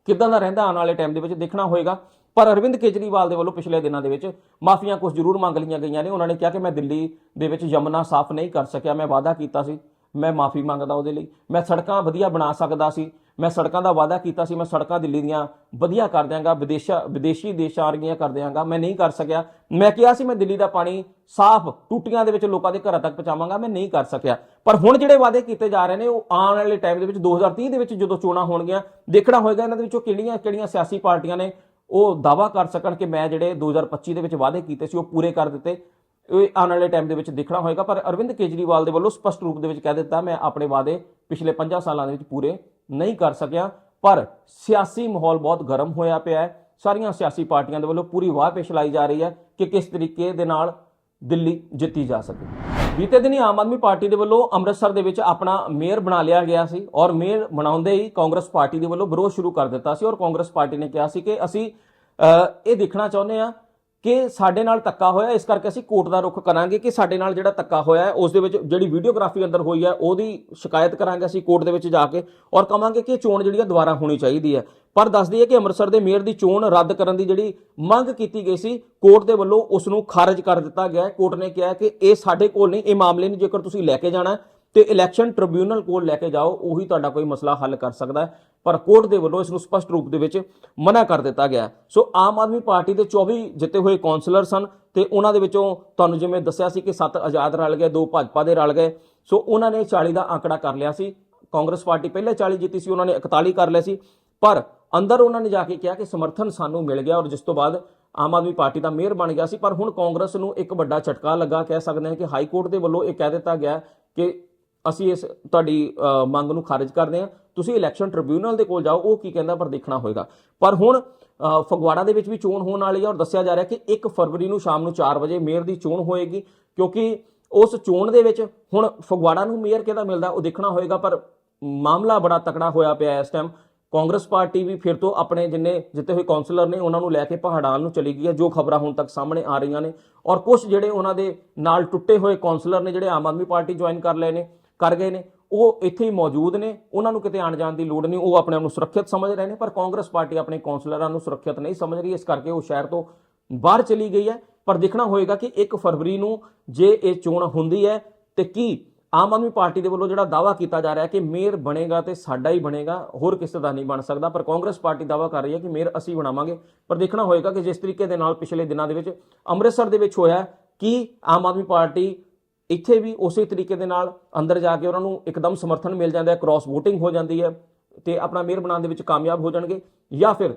ਕਿੱਦਾਂ ਦਾ ਰਹਿੰਦਾ ਆਉਣ ਵਾਲੇ ਟਾਈਮ ਦੇ ਵਿੱਚ ਦੇਖਣਾ ਹੋਏਗਾ। ਪਰ ਅਰਵਿੰਦ ਕੇਜਰੀਵਾਲ ਦੇ ਵੱਲੋਂ ਪਿਛਲੇ ਦਿਨਾਂ ਦੇ ਵਿੱਚ ਮਾਫੀਆਂ ਕੁਝ ਜ਼ਰੂਰ ਮੰਗ ਲਈਆਂ ਗਈਆਂ ਨੇ। ਉਹਨਾਂ ਨੇ ਕਿਹਾ ਕਿ ਮੈਂ ਦਿੱਲੀ ਦੇ ਵਿੱਚ ਯਮਨਾ ਸਾਫ਼ ਨਹੀਂ ਕਰ ਸਕਿਆ। ਮੈਂ ਵਾਅਦਾ ਕੀਤਾ ਸੀ। ਮੈਂ ਮਾਫੀ ਮੰਗਦਾ ਉਹਦੇ ਲਈ। ਮੈਂ ਸੜਕਾਂ ਵਧੀਆ ਬਣਾ ਸਕਦਾ ਸੀ। ਮੈਂ ਸੜਕਾਂ ਦਾ ਵਾਅਦਾ ਕੀਤਾ ਸੀ, ਮੈਂ ਸੜਕਾਂ ਦਿੱਲੀ ਦੀਆਂ ਵਧੀਆ ਕਰ ਦਿਆਂਗਾ, ਵਿਦੇਸ਼ਾ, ਵਿਦੇਸ਼ੀ ਦੇਸ਼ਾਂ ਵਰਗੀਆਂ ਕਰ ਦਿਆਂਗਾ, ਮੈਂ ਨਹੀਂ ਕਰ ਸਕਿਆ। ਮੈਂ ਕਿਹਾ ਸੀ ਮੈਂ ਦਿੱਲੀ ਦਾ ਪਾਣੀ ਸਾਫ਼ ਟੂਟੀਆਂ ਦੇ ਵਿੱਚ ਲੋਕਾਂ ਦੇ ਘਰਾਂ ਤੱਕ ਪਹੁੰਚਾਵਾਂਗਾ, ਮੈਂ ਨਹੀਂ ਕਰ ਸਕਿਆ। ਪਰ ਹੁਣ ਜਿਹੜੇ ਵਾਅਦੇ ਕੀਤੇ ਜਾ ਰਹੇ ਨੇ, ਉਹ ਆਉਣ ਵਾਲੇ ਟਾਈਮ ਦੇ ਵਿੱਚ 2030 ਦੇ ਵਿੱਚ ਜਦੋਂ ਚੋਣਾਂ ਹੋਣਗੀਆਂ, ਦੇਖਣਾ ਹੋਏਗਾ ਇਹਨਾਂ ਦੇ ਵਿੱਚੋਂ ਕਿਹੜੀਆਂ ਕਿਹੜੀਆਂ ਸਿਆਸੀ ਪਾਰਟੀਆਂ ਨੇ ਉਹ ਦਾਵਾ ਕਰ ਸਕਣ ਕਿ ਮੈਂ ਜਿਹੜੇ 2025 ਦੇ ਵਿੱਚ ਵਾਅਦੇ ਕੀਤੇ ਸੀ, ਉਹ ਪੂਰੇ ਕਰ ਦਿੱਤੇ। ਇਹ ਆਉਣ ਵਾਲੇ ਟਾਈਮ ਦੇ ਵਿੱਚ ਦੇਖਣਾ ਹੋਏਗਾ, ਪਰ ਅਰਵਿੰਦ ਕੇਜਰੀਵਾਲ ਦੇ ਵੱਲੋਂ ਸਪਸ਼ਟ ਰੂਪ ਦੇ ਵਿੱਚ ਕਹਿ ਦਿੱਤਾ, ਮੈਂ ਆਪਣੇ ਵਾਅਦੇ ਪਿਛਲੇ 50 ਸਾਲਾਂ ਦੇ ਵਿੱਚ ਪੂਰੇ ਨਹੀਂ ਕਰ ਸਕਿਆ, ਪਰ ਸਿਆਸੀ ਮਾਹੌਲ ਬਹੁਤ ਗਰਮ ਹੋਇਆ ਪਿਆ ਹੈ। ਸਾਰੀਆਂ ਸਿਆਸੀ ਪਾਰਟੀਆਂ ਦੇ ਵੱਲੋਂ ਪੂਰੀ ਵਾਹ ਪੇਸ਼ ਲਾਈ ਜਾ ਰਹੀ ਹੈ ਕਿ ਕਿਸ ਤਰੀਕੇ ਦੇ ਨਾਲ ਦਿੱਲੀ ਜਿੱਤੀ ਜਾ ਸਕੇ। ਬੀਤੇ ਦਿਨੀ ਆਮ ਆਦਮੀ ਪਾਰਟੀ ਦੇ ਵੱਲੋਂ ਅੰਮ੍ਰਿਤਸਰ ਦੇ ਵਿੱਚ ਆਪਣਾ ਮੇਅਰ ਬਣਾ ਲਿਆ ਗਿਆ ਸੀ ਔਰ ਮੇਅਰ ਬਣਾਉਂਦੇ ਹੀ ਕਾਂਗਰਸ ਪਾਰਟੀ ਦੇ ਵੱਲੋਂ ਵਿਰੋਧ ਸ਼ੁਰੂ ਕਰ ਦਿੱਤਾ ਸੀ ਔਰ ਕਾਂਗਰਸ ਪਾਰਟੀ ਨੇ ਕਿਹਾ ਸੀ ਕਿ ਅਸੀਂ ਇਹ ਦੇਖਣਾ ਚਾਹੁੰਦੇ ਆ ਕਿ ਸਾਡੇ ਨਾਲ ਧੱਕਾ ਹੋਇਆ, ਇਸ ਕਰਕੇ ਅਸੀਂ ਕੋਰਟ ਦਾ ਰੁਖ ਕਰਾਂਗੇ ਕਿ ਸਾਡੇ ਨਾਲ ਜਿਹੜਾ ਧੱਕਾ ਹੋਇਆ ਹੈ, ਉਸ ਦੇ ਵਿੱਚ ਜਿਹੜੀ ਵੀਡੀਓਗ੍ਰਾਫੀ ਅੰਦਰ ਹੋਈ ਹੈ, ਉਹਦੀ ਸ਼ਿਕਾਇਤ ਕਰਾਂਗੇ ਅਸੀਂ ਕੋਰਟ ਦੇ ਵਿੱਚ ਜਾ ਕੇ ਔਰ ਕਵਾਂਗੇ ਕਿ ਇਹ ਚੋਣ ਜਿਹੜੀ ਹੈ ਦੁਬਾਰਾ ਹੋਣੀ ਚਾਹੀਦੀ ਹੈ। ਪਰ ਦੱਸਦੀ ਹੈ ਕਿ ਅੰਮ੍ਰਿਤਸਰ ਦੇ ਮੇਅਰ ਦੀ ਚੋਣ ਰੱਦ ਕਰਨ ਦੀ ਜਿਹੜੀ ਮੰਗ ਕੀਤੀ ਗਈ ਸੀ, ਕੋਰਟ ਦੇ ਵੱਲੋਂ ਉਸ ਨੂੰ ਖਾਰਜ ਕਰ ਦਿੱਤਾ ਗਿਆ ਹੈ। ਕੋਰਟ ਨੇ ਕਿਹਾ ਕਿ ਇਹ ਸਾਡੇ ਕੋਲ ਨਹੀਂ, ਇਹ ਮਾਮਲੇ ਨੂੰ ਜੇਕਰ ਤੁਸੀਂ ਲੈ ਕੇ ਜਾਣਾ ਹੈ, ਤੇ ਇਲੈਕਸ਼ਨ ਟ੍ਰਿਬਿਊਨਲ ਕੋਲ ਲੈ ਕੇ ਜਾਓ, ਉਹੀ ਤੁਹਾਡਾ ਕੋਈ ਮਸਲਾ ਹੱਲ ਕਰ ਸਕਦਾ ਹੈ। ਪਰ ਕੋਰਟ ਦੇ ਵੱਲੋਂ ਇਸ ਨੂੰ ਸਪਸ਼ਟ ਰੂਪ ਦੇ ਵਿੱਚ ਮਨਾ ਕਰ ਦਿੱਤਾ ਗਿਆ ਸੋ ਆਮ ਆਦਮੀ ਪਾਰਟੀ ਦੇ 24 ਜਿੱਤੇ ਹੋਏ ਕੌਂਸਲਰ ਸਨ ਤੇ ਉਹਨਾਂ ਦੇ ਵਿੱਚੋਂ ਤੁਹਾਨੂੰ ਜਿਵੇਂ ਦੱਸਿਆ ਸੀ ਕਿ 7 ਆਜ਼ਾਦ ਰਲ ਗਏ 2 ਭਾਜਪਾ ਦੇ ਰਲ ਗਏ। ਸੋ ਉਹਨਾਂ ਨੇ 40 ਦਾ ਆંકੜਾ ਕਰ ਲਿਆ ਸੀ। ਕਾਂਗਰਸ ਪਾਰਟੀ ਪਹਿਲੇ 40 ਜਿੱਤੀ ਸੀ, ਉਹਨਾਂ ਨੇ 41 ਕਰ ਲਿਆ ਸੀ। ਪਰ ਅੰਦਰ ਉਹਨਾਂ ਨੇ ਜਾ ਕੇ ਕਿਹਾ ਕਿ ਸਮਰਥਨ ਸਾਨੂੰ ਮਿਲ ਗਿਆ ਔਰ ਜਿਸ ਤੋਂ ਬਾਅਦ ਆਮ ਆਦਮੀ ਪਾਰਟੀ ਦਾ ਮੇਅਰ ਬਣ ਗਿਆ ਸੀ। ਪਰ ਹੁਣ ਕਾਂਗਰਸ ਨੂੰ ਇੱਕ ਵੱਡਾ ਝਟਕਾ ਲੱਗਾ, ਕਹਿ ਸਕਦੇ ਹਾਂ ਕਿ ਹਾਈ ਕੋਰਟ ਦੇ ਵੱਲੋਂ ਇਹ ਕਹਿ ਦਿੱਤਾ ਗਿਆ ਕਿ ਅਸੀਂ ਇਸ ਤੁਹਾਡੀ ਮੰਗ ਨੂੰ ਖਾਰਜ ਕਰਦੇ ਹਾਂ। ਤੁਸੀਂ ਇਲੈਕਸ਼ਨ ਟ੍ਰਿਬਿਊਨਲ ਦੇ ਕੋਲ ਜਾਓ, ਉਹ ਕੀ ਕਹਿੰਦਾ ਪਰ ਦੇਖਣਾ ਹੋਏਗਾ। ਪਰ ਹੁਣ ਫਗਵਾੜਾ ਦੇ ਵਿੱਚ ਵੀ ਚੋਣ ਹੋਣ ਵਾਲੀ ਹੈ ਔਰ ਦੱਸਿਆ ਜਾ ਰਿਹਾ ਕਿ 1 ਫਰਵਰੀ ਨੂੰ ਸ਼ਾਮ ਨੂੰ 4 ਵਜੇ ਮੇਅਰ ਦੀ ਚੋਣ ਹੋਏਗੀ, ਕਿਉਂਕਿ ਉਸ ਚੋਣ ਦੇ ਵਿੱਚ ਹੁਣ ਫਗਵਾੜਾ ਨੂੰ ਮੇਅਰ ਕਿਹਦਾ ਮਿਲਦਾ, ਉਹ ਦੇਖਣਾ ਹੋਏਗਾ, ਪਰ ਮਾਮਲਾ ਬੜਾ ਤਕੜਾ ਹੋਇਆ ਪਿਆ ਇਸ ਟਾਈਮ ਕਾਂਗਰਸ ਪਾਰਟੀ ਵੀ ਫਿਰ ਤੋਂ ਆਪਣੇ ਜਿੰਨੇ ਜਿੱਤੇ ਹੋਏ ਕਾਉਂਸਲਰ ਨੇ, ਉਹਨਾਂ ਨੂੰ ਲੈ ਕੇ ਪਹਾੜਾਂ ਨੂੰ ਚਲੀ ਗਈ ਹੈ, ਜੋ ਖਬਰਾਂ ਹੁਣ ਤੱਕ ਸਾਹਮਣੇ ਆ ਰਹੀਆਂ ਨੇ। ਔਰ ਕੁਝ ਜਿਹੜੇ ਉਹਨਾਂ ਦੇ ਨਾਲ ਟੁੱਟੇ ਹੋਏ ਕਾਉਂਸਲਰ ਨੇ, ਜਿਹੜੇ ਆਮ ਆਦਮੀ ਪਾਰਟੀ ਜੁਆਇਨ ਕਰ ਲਏ ਨੇ, ਕਰ ਗਏ ਨੇ ਉਹ ਇੱਥੇ ਹੀ ਮੌਜੂਦ ਨੇ, ਉਹਨਾਂ ਨੂੰ ਕਿਤੇ ਆਣ ਜਾਣ ਦੀ ਲੋੜ ਨਹੀਂ, ਉਹ ਆਪਣੇ ਆਪ ਨੂੰ ਸੁਰੱਖਿਅਤ ਸਮਝ ਰਹੇ ਨੇ, ਪਰ ਕਾਂਗਰਸ ਪਾਰਟੀ ਆਪਣੇ ਕੌਂਸਲਰਾਂ ਨੂੰ ਸੁਰੱਖਿਅਤ ਨਹੀਂ ਸਮਝ ਰਹੀ, ਇਸ ਕਰਕੇ ਉਹ ਸ਼ਹਿਰ ਤੋਂ ਬਾਹਰ ਚਲੀ ਗਈ ਹੈ। ਪਰ ਦੇਖਣਾ ਹੋਏਗਾ ਕਿ 1 ਫਰਵਰੀ ਨੂੰ ਜੇ ਇਹ ਚੋਣ ਹੁੰਦੀ ਹੈ, ਤੇ ਕੀ ਆਮ ਆਦਮੀ ਪਾਰਟੀ ਦੇ ਵੱਲੋਂ ਜਿਹੜਾ ਦਾਵਾ ਕੀਤਾ ਜਾ ਰਿਹਾ ਕਿ ਮੇਅਰ ਬਣੇਗਾ ਤੇ ਸਾਡਾ ਹੀ ਬਣੇਗਾ, ਹੋਰ ਕਿਸੇ ਦਾ ਨਹੀਂ ਬਣ ਸਕਦਾ, ਪਰ ਕਾਂਗਰਸ ਪਾਰਟੀ ਦਾਵਾ ਕਰ ਰਹੀ ਹੈ ਕਿ ਮੇਅਰ ਅਸੀਂ ਬਣਾਵਾਂਗੇ। ਪਰ ਦੇਖਣਾ ਹੋਏਗਾ ਕਿ ਜਿਸ ਤਰੀਕੇ ਦੇ ਨਾਲ ਪਿਛਲੇ ਦਿਨਾਂ ਦੇ ਵਿੱਚ ਅੰਮ੍ਰਿਤਸਰ ਦੇ ਵਿੱਚ ਹੋਇਆ ਕਿ ਆਮ ਆਦਮੀ ਪਾਰਟੀ ਇੱਥੇ ਵੀ ਉਸੇ ਤਰੀਕੇ ਦੇ ਨਾਲ ਅੰਦਰ ਜਾ ਕੇ ਉਹਨਾਂ ਨੂੰ ਇੱਕਦਮ ਸਮਰਥਨ ਮਿਲ ਜਾਂਦਾ ਹੈ ਕ੍ਰਾਸ VOTING ਹੋ ਜਾਂਦੀ ਹੈ ਤੇ ਆਪਣਾ ਮੇਅਰ ਬਣਾਉਣ ਦੇ ਵਿੱਚ ਕਾਮਯਾਬ ਹੋ ਜਾਣਗੇ ਜਾਂ ਫਿਰ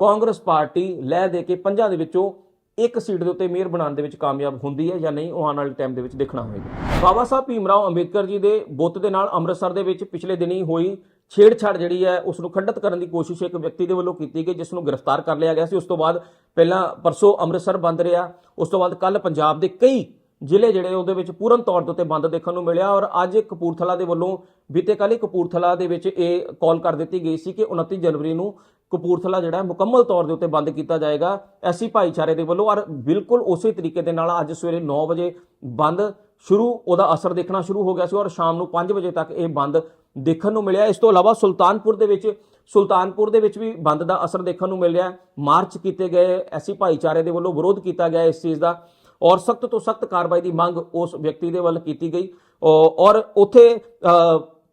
ਕਾਂਗਰਸ ਪਾਰਟੀ ਲੈ ਦੇ ਕੇ ਪੰਜਾਂ ਦੇ ਵਿੱਚੋਂ ਇੱਕ ਸੀਟ ਦੇ ਉੱਤੇ ਮੇਅਰ ਬਣਾਉਣ ਦੇ ਵਿੱਚ ਕਾਮਯਾਬ ਹੁੰਦੀ ਹੈ ਜਾਂ ਨਹੀਂ, ਉਹ ਆਉਣ ਵਾਲੇ ਟਾਈਮ ਦੇ ਵਿੱਚ ਦੇਖਣਾ ਹੋਏਗਾ ਬਾਬਾ ਸਾਹਿਬ ਭੀਮਰਾਓ ਅੰਬੇਦਕਰ ਜੀ ਦੇ ਬੁੱਤ ਦੇ ਨਾਲ ਅੰਮ੍ਰਿਤਸਰ ਦੇ ਵਿੱਚ ਪਿਛਲੇ ਦਿਨੀ ਹੋਈ ਛੇੜਛਾੜ ਜਿਹੜੀ ਹੈ, ਉਸ ਨੂੰ ਖੰਡਿਤ ਕਰਨ ਦੀ ਕੋਸ਼ਿਸ਼ ਇੱਕ ਵਿਅਕਤੀ ਦੇ ਵੱਲੋਂ ਕੀਤੀ ਗਈ ਜਿਸ ਨੂੰ ਗ੍ਰਿਫਤਾਰ ਕਰ ਲਿਆ ਗਿਆ ਸੀ। ਉਸ ਤੋਂ ਬਾਅਦ ਪਹਿਲਾਂ ਪਰਸੋਂ ਅੰਮ੍ਰਿਤਸਰ ਬੰਦ ਰਿਹਾ, ਉਸ ਤੋਂ ਬਾਅਦ ਕੱਲ ਪੰਜਾਬ ਦੇ ਕਈ ਜ਼ਿਲ੍ਹੇ ਜਿਹੜੇ ਉਹਦੇ ਵਿੱਚ ਪੂਰਨ ਤੌਰ ਦੇ ਉੱਤੇ ਬੰਦ ਦੇਖਣ ਨੂੰ ਮਿਲਿਆ ਔਰ ਅੱਜ ਕਪੂਰਥਲਾ ਦੇ ਵੱਲੋਂ ਬੀਤੇ ਕੱਲ੍ਹ ਹੀ ਕਪੂਰਥਲਾ ਦੇ ਵਿੱਚ ਇਹ ਕਾਲ ਕਰ ਦਿੱਤੀ ਗਈ ਸੀ ਕਿ 29 ਜਨਵਰੀ ਨੂੰ ਕਪੂਰਥਲਾ ਜਿਹੜਾ ਹੈ ਮੁਕੰਮਲ ਤੌਰ ਦੇ ਉੱਤੇ ਬੰਦ ਕੀਤਾ ਜਾਏਗਾ ਐਸੀ ਭਾਈਚਾਰੇ ਦੇ ਵੱਲੋਂ ਔਰ ਬਿਲਕੁਲ ਉਸੇ ਤਰੀਕੇ ਦੇ ਨਾਲ ਅੱਜ ਸਵੇਰੇ 9 ਵਜੇ ਬੰਦ ਸ਼ੁਰੂ ਉਹਦਾ ਅਸਰ ਦੇਖਣਾ ਸ਼ੁਰੂ ਹੋ ਗਿਆ ਸੀ ਔਰ ਸ਼ਾਮ ਨੂੰ 5 ਵਜੇ ਤੱਕ ਇਹ ਬੰਦ ਦੇਖਣ ਨੂੰ ਮਿਲਿਆ। ਇਸ ਤੋਂ ਇਲਾਵਾ ਸੁਲਤਾਨਪੁਰ ਦੇ ਵਿੱਚ, ਸੁਲਤਾਨਪੁਰ ਦੇ ਵਿੱਚ ਵੀ ਬੰਦ ਦਾ ਅਸਰ ਦੇਖਣ ਨੂੰ ਮਿਲ ਰਿਹਾ ਮਾਰਚ ਕੀਤੇ ਗਏ ਐਸੀ ਭਾਈਚਾਰੇ ਦੇ ਵੱਲੋਂ ਵਿਰੋਧ ਕੀਤਾ ਗਿਆ ਇਸ ਚੀਜ਼ ਦਾ। ਔਰ ਸਖਤ ਤੋਂ ਸਖਤ ਕਾਰਵਾਈ ਦੀ ਮੰਗ ਉਸ ਵਿਅਕਤੀ ਦੇ ਵੱਲ ਕੀਤੀ ਗਈ। ਔ- ਔਰ ਉੱਥੇ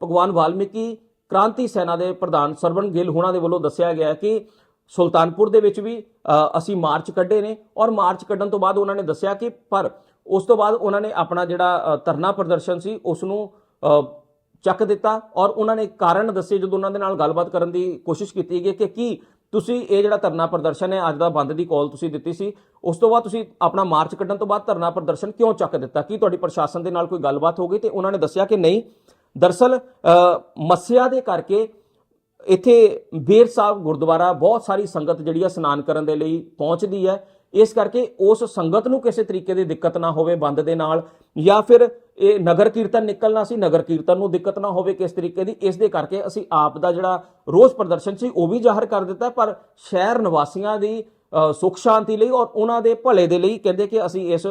ਭਗਵਾਨ ਵਾਲਮੀਕੀ ਕ੍ਰਾਂਤੀ ਸੈਨਾ ਦੇ ਪ੍ਰਧਾਨ ਸਰਵਣ ਗਿੱਲ ਹੋਣਾ ਦੇ ਵੱਲੋਂ ਦੱਸਿਆ ਗਿਆ ਕਿ ਸੁਲਤਾਨਪੁਰ ਦੇ ਵਿੱਚ ਵੀ ਅਸੀਂ ਮਾਰਚ ਕੱਢੇ ਨੇ। ਔਰ ਮਾਰਚ ਕੱਢਣ ਤੋਂ ਬਾਅਦ ਉਹਨਾਂ ਨੇ ਦੱਸਿਆ ਕਿ, ਪਰ ਉਸ ਤੋਂ ਬਾਅਦ ਉਹਨਾਂ ਨੇ ਆਪਣਾ ਜਿਹੜਾ ਧਰਨਾ ਪ੍ਰਦਰਸ਼ਨ ਸੀ, ਉਸ ਨੂੰ ਚੱਕ ਦਿੱਤਾ। ਔਰ ਉਹਨਾਂ ਨੇ ਕਾਰਨ ਦੱਸੇ ਜਦੋਂ ਉਹਨਾਂ ਦੇ ਨਾਲ ਗੱਲਬਾਤ ਕਰਨ ਦੀ ਕੋਸ਼ਿਸ਼ ਕੀਤੀ ਗਈ ਕਿ ਕੀ ਤੁਸੀਂ ਇਹ ਜਿਹੜਾ ਧਰਨਾ ਪ੍ਰਦਰਸ਼ਨ ਹੈ ਅੱਜ ਦਾ ਬੰਦ ਦੀ ਕਾਲ ਤੁਸੀਂ ਦਿੱਤੀ ਸੀ ਉਸ ਤੋਂ ਬਾਅਦ ਤੁਸੀਂ ਆਪਣਾ ਮਾਰਚ ਕੱਢਣ ਤੋਂ ਬਾਅਦ ਧਰਨਾ ਪ੍ਰਦਰਸ਼ਨ ਕਿਉਂ ਚੱਕ ਦਿੱਤਾ? ਕੀ ਤੁਹਾਡੀ ਪ੍ਰਸ਼ਾਸਨ ਦੇ ਨਾਲ ਕੋਈ ਗੱਲਬਾਤ ਹੋ ਗਈ ਤੇ ਉਹਨਾਂ ਨੇ ਦੱਸਿਆ ਕਿ ਨਹੀਂ? ਦਰਸਲ ਅ, ਮੱਸਿਆ ਦੇ ਕਰਕੇ ਇੱਥੇ ਬੇਰ ਸਾਹਿਬ ਗੁਰਦੁਆਰਾ ਬਹੁਤ ਸਾਰੀ ਸੰਗਤ ਜਿਹੜੀ ਆ ਇਸ਼ਨਾਨ ਕਰਨ ਦੇ ਲਈ ਪਹੁੰਚਦੀ ਹੈ। ਇਸ ਕਰਕੇ ਉਸ ਸੰਗਤ ਨੂੰ ਕਿਸੇ ਤਰੀਕੇ ਦੀ ਦਿੱਕਤ ਨਾ ਹੋਵੇ ਬੰਦ ਦੇ ਨਾਲ ਜਾਂ ਫਿਰ ਇਹ ਨਗਰ ਕੀਰਤਨ ਨਿਕਲਣਾ ਸੀ, ਨਗਰ ਕੀਰਤਨ ਨੂੰ ਦਿੱਕਤ ਨਾ ਹੋਵੇ ਕਿਸ ਤਰੀਕੇ ਦੀ, ਇਸ ਦੇ ਕਰਕੇ ਅਸੀਂ ਆਪ ਦਾ ਜਿਹੜਾ ਰੋਸ ਪ੍ਰਦਰਸ਼ਨ ਸੀ, ਉਹ ਵੀ ਜ਼ਾਹਰ ਕਰ ਦਿੱਤਾ, ਪਰ ਸ਼ਹਿਰ ਨਿਵਾਸੀਆਂ ਦੀ ਸੁੱਖ ਸ਼ਾਂਤੀ ਲਈ ਔਰ ਉਹਨਾਂ ਦੇ ਭਲੇ ਦੇ ਲਈ ਕਹਿੰਦੇ ਕਿ ਅਸੀਂ ਇਸ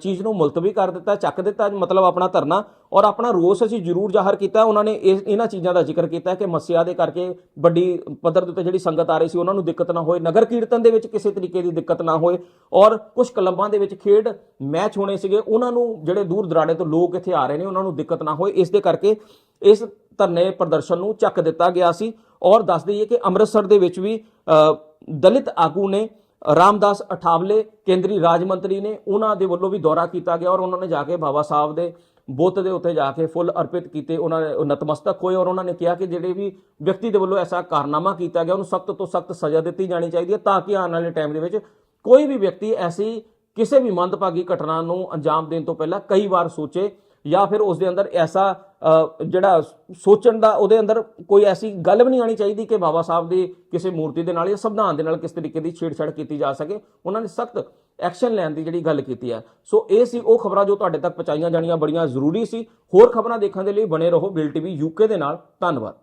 ਚੀਜ਼ ਨੂੰ ਮੁਲਤਵੀ ਕਰ ਦਿੱਤਾ, ਚੱਕ ਦਿੱਤਾ, ਮਤਲਬ ਆਪਣਾ ਧਰਨਾ ਔਰ ਆਪਣਾ ਰੋਸ ਅਸੀਂ ਜ਼ਰੂਰ ਜ਼ਾਹਰ ਕੀਤਾ। ਉਹਨਾਂ ਨੇ ਇਸ ਇਹਨਾਂ ਚੀਜ਼ਾਂ ਦਾ ਜ਼ਿਕਰ ਕੀਤਾ ਕਿ ਮੱਸਿਆ ਦੇ ਕਰਕੇ ਵੱਡੀ ਪੱਧਰ ਦੇ ਉੱਤੇ ਜਿਹੜੀ ਸੰਗਤ ਆ ਰਹੀ ਸੀ ਉਹਨਾਂ ਨੂੰ ਦਿੱਕਤ ਨਾ ਹੋਏ, ਨਗਰ ਕੀਰਤਨ ਦੇ ਵਿੱਚ ਕਿਸੇ ਤਰੀਕੇ ਦੀ ਦਿੱਕਤ ਨਾ ਹੋਏ ਔਰ ਕੁਝ ਕਲੱਬਾਂ ਦੇ ਵਿੱਚ ਖੇਡ ਮੈਚ ਹੋਣੇ ਸੀਗੇ। ਉਹਨਾਂ ਨੂੰ ਜਿਹੜੇ ਦੂਰ ਦਰਾੜੇ ਤੋਂ ਲੋਕ ਇੱਥੇ ਆ ਰਹੇ ਨੇ, ਉਹਨਾਂ ਨੂੰ ਦਿੱਕਤ ਨਾ ਹੋਏ। ਇਸ ਦੇ ਕਰਕੇ ਇਸ ਧਰਨੇ ਪ੍ਰਦਰਸ਼ਨ ਨੂੰ ਚੱਕ ਦਿੱਤਾ ਗਿਆ ਸੀ ਔਰ ਦੱਸ ਦਈਏ ਕਿ ਅੰਮ੍ਰਿਤਸਰ ਦੇ ਵਿੱਚ ਵੀ ਦਲਿਤ ਆਗੂ ਨੇ ਰਾਮਦਾਸ ਅਠਾਵਲੇ, ਕੇਂਦਰੀ ਰਾਜ ਮੰਤਰੀ ਨੇ ਉਹਨਾਂ ਦੇ ਵੱਲੋਂ ਵੀ ਦੌਰਾ ਕੀਤਾ ਗਿਆ ਔਰ ਉਹਨਾਂ ਨੇ ਜਾ ਕੇ ਬਾਬਾ ਸਾਹਿਬ ਦੇ ਬੁੱਤ ਦੇ ਉੱਤੇ ਜਾ ਕੇ ਫੁੱਲ ਅਰਪਿਤ ਕੀਤੇ, ਉਹਨਾਂ ਨੇ ਨਤਮਸਤਕ ਹੋਏ ਔਰ ਉਹਨਾਂ ਨੇ ਕਿਹਾ ਕਿ ਜਿਹੜੇ ਵੀ ਵਿਅਕਤੀ ਦੇ ਵੱਲੋਂ ਐਸਾ ਕਾਰਨਾਮਾ ਕੀਤਾ ਗਿਆ, ਉਹਨੂੰ ਸਖਤ ਤੋਂ ਸਖਤ ਸਜ਼ਾ ਦਿੱਤੀ ਜਾਣੀ ਚਾਹੀਦੀ ਹੈ ਤਾਂ ਕਿ ਆਉਣ ਵਾਲੇ ਟਾਈਮ ਦੇ ਵਿੱਚ ਕੋਈ ਵੀ ਵਿਅਕਤੀ ਐਸੀ ਕਿਸੇ ਵੀ ਮੰਦਭਾਗੀ ਘਟਨਾ ਨੂੰ ਅੰਜਾਮ ਦੇਣ ਤੋਂ ਪਹਿਲਾਂ ਕਈ ਵਾਰ ਸੋਚੇ ਜਾਂ ਫਿਰ ਉਸ ਦੇ ਅੰਦਰ ਐਸਾ ਜਿਹੜਾ ਸੋਚਣ ਦਾ ਉਹਦੇ ਅੰਦਰ ਕੋਈ ਐਸੀ ਗੱਲ ਵੀ ਨਹੀਂ ਆਣੀ ਚਾਹੀਦੀ ਕਿ ਬਾਬਾ ਸਾਹਿਬ ਦੀ ਕਿਸੇ ਮੂਰਤੀ ਦੇ ਨਾਲ ਜਾਂ ਸੰਵਿਧਾਨ ਦੇ ਨਾਲ ਕਿਸ ਤਰੀਕੇ ਦੀ ਛੇੜਛਾੜ ਕੀਤੀ ਜਾ ਸਕੇ। ਉਹਨਾਂ ਨੇ ਸਖਤ ਐਕਸ਼ਨ ਲੈਣ ਦੀ ਜਿਹੜੀ ਗੱਲ ਕੀਤੀ ਹੈ। ਸੋ ਇਹ ਸੀ ਉਹ ਖਬਰਾਂ ਜੋ ਤੁਹਾਡੇ ਤੱਕ ਪਹੁੰਚਾਈਆਂ ਜਾਣੀਆਂ ਬੜੀਆਂ ਜ਼ਰੂਰੀ ਸੀ। ਹੋਰ ਖਬਰਾਂ ਦੇਖਣ ਦੇ ਲਈ ਬਣੇ ਰਹੋ ਬਿਲ ਟੀਵੀ ਯੂਕੇ ਦੇ ਨਾਲ। ਧੰਨਵਾਦ।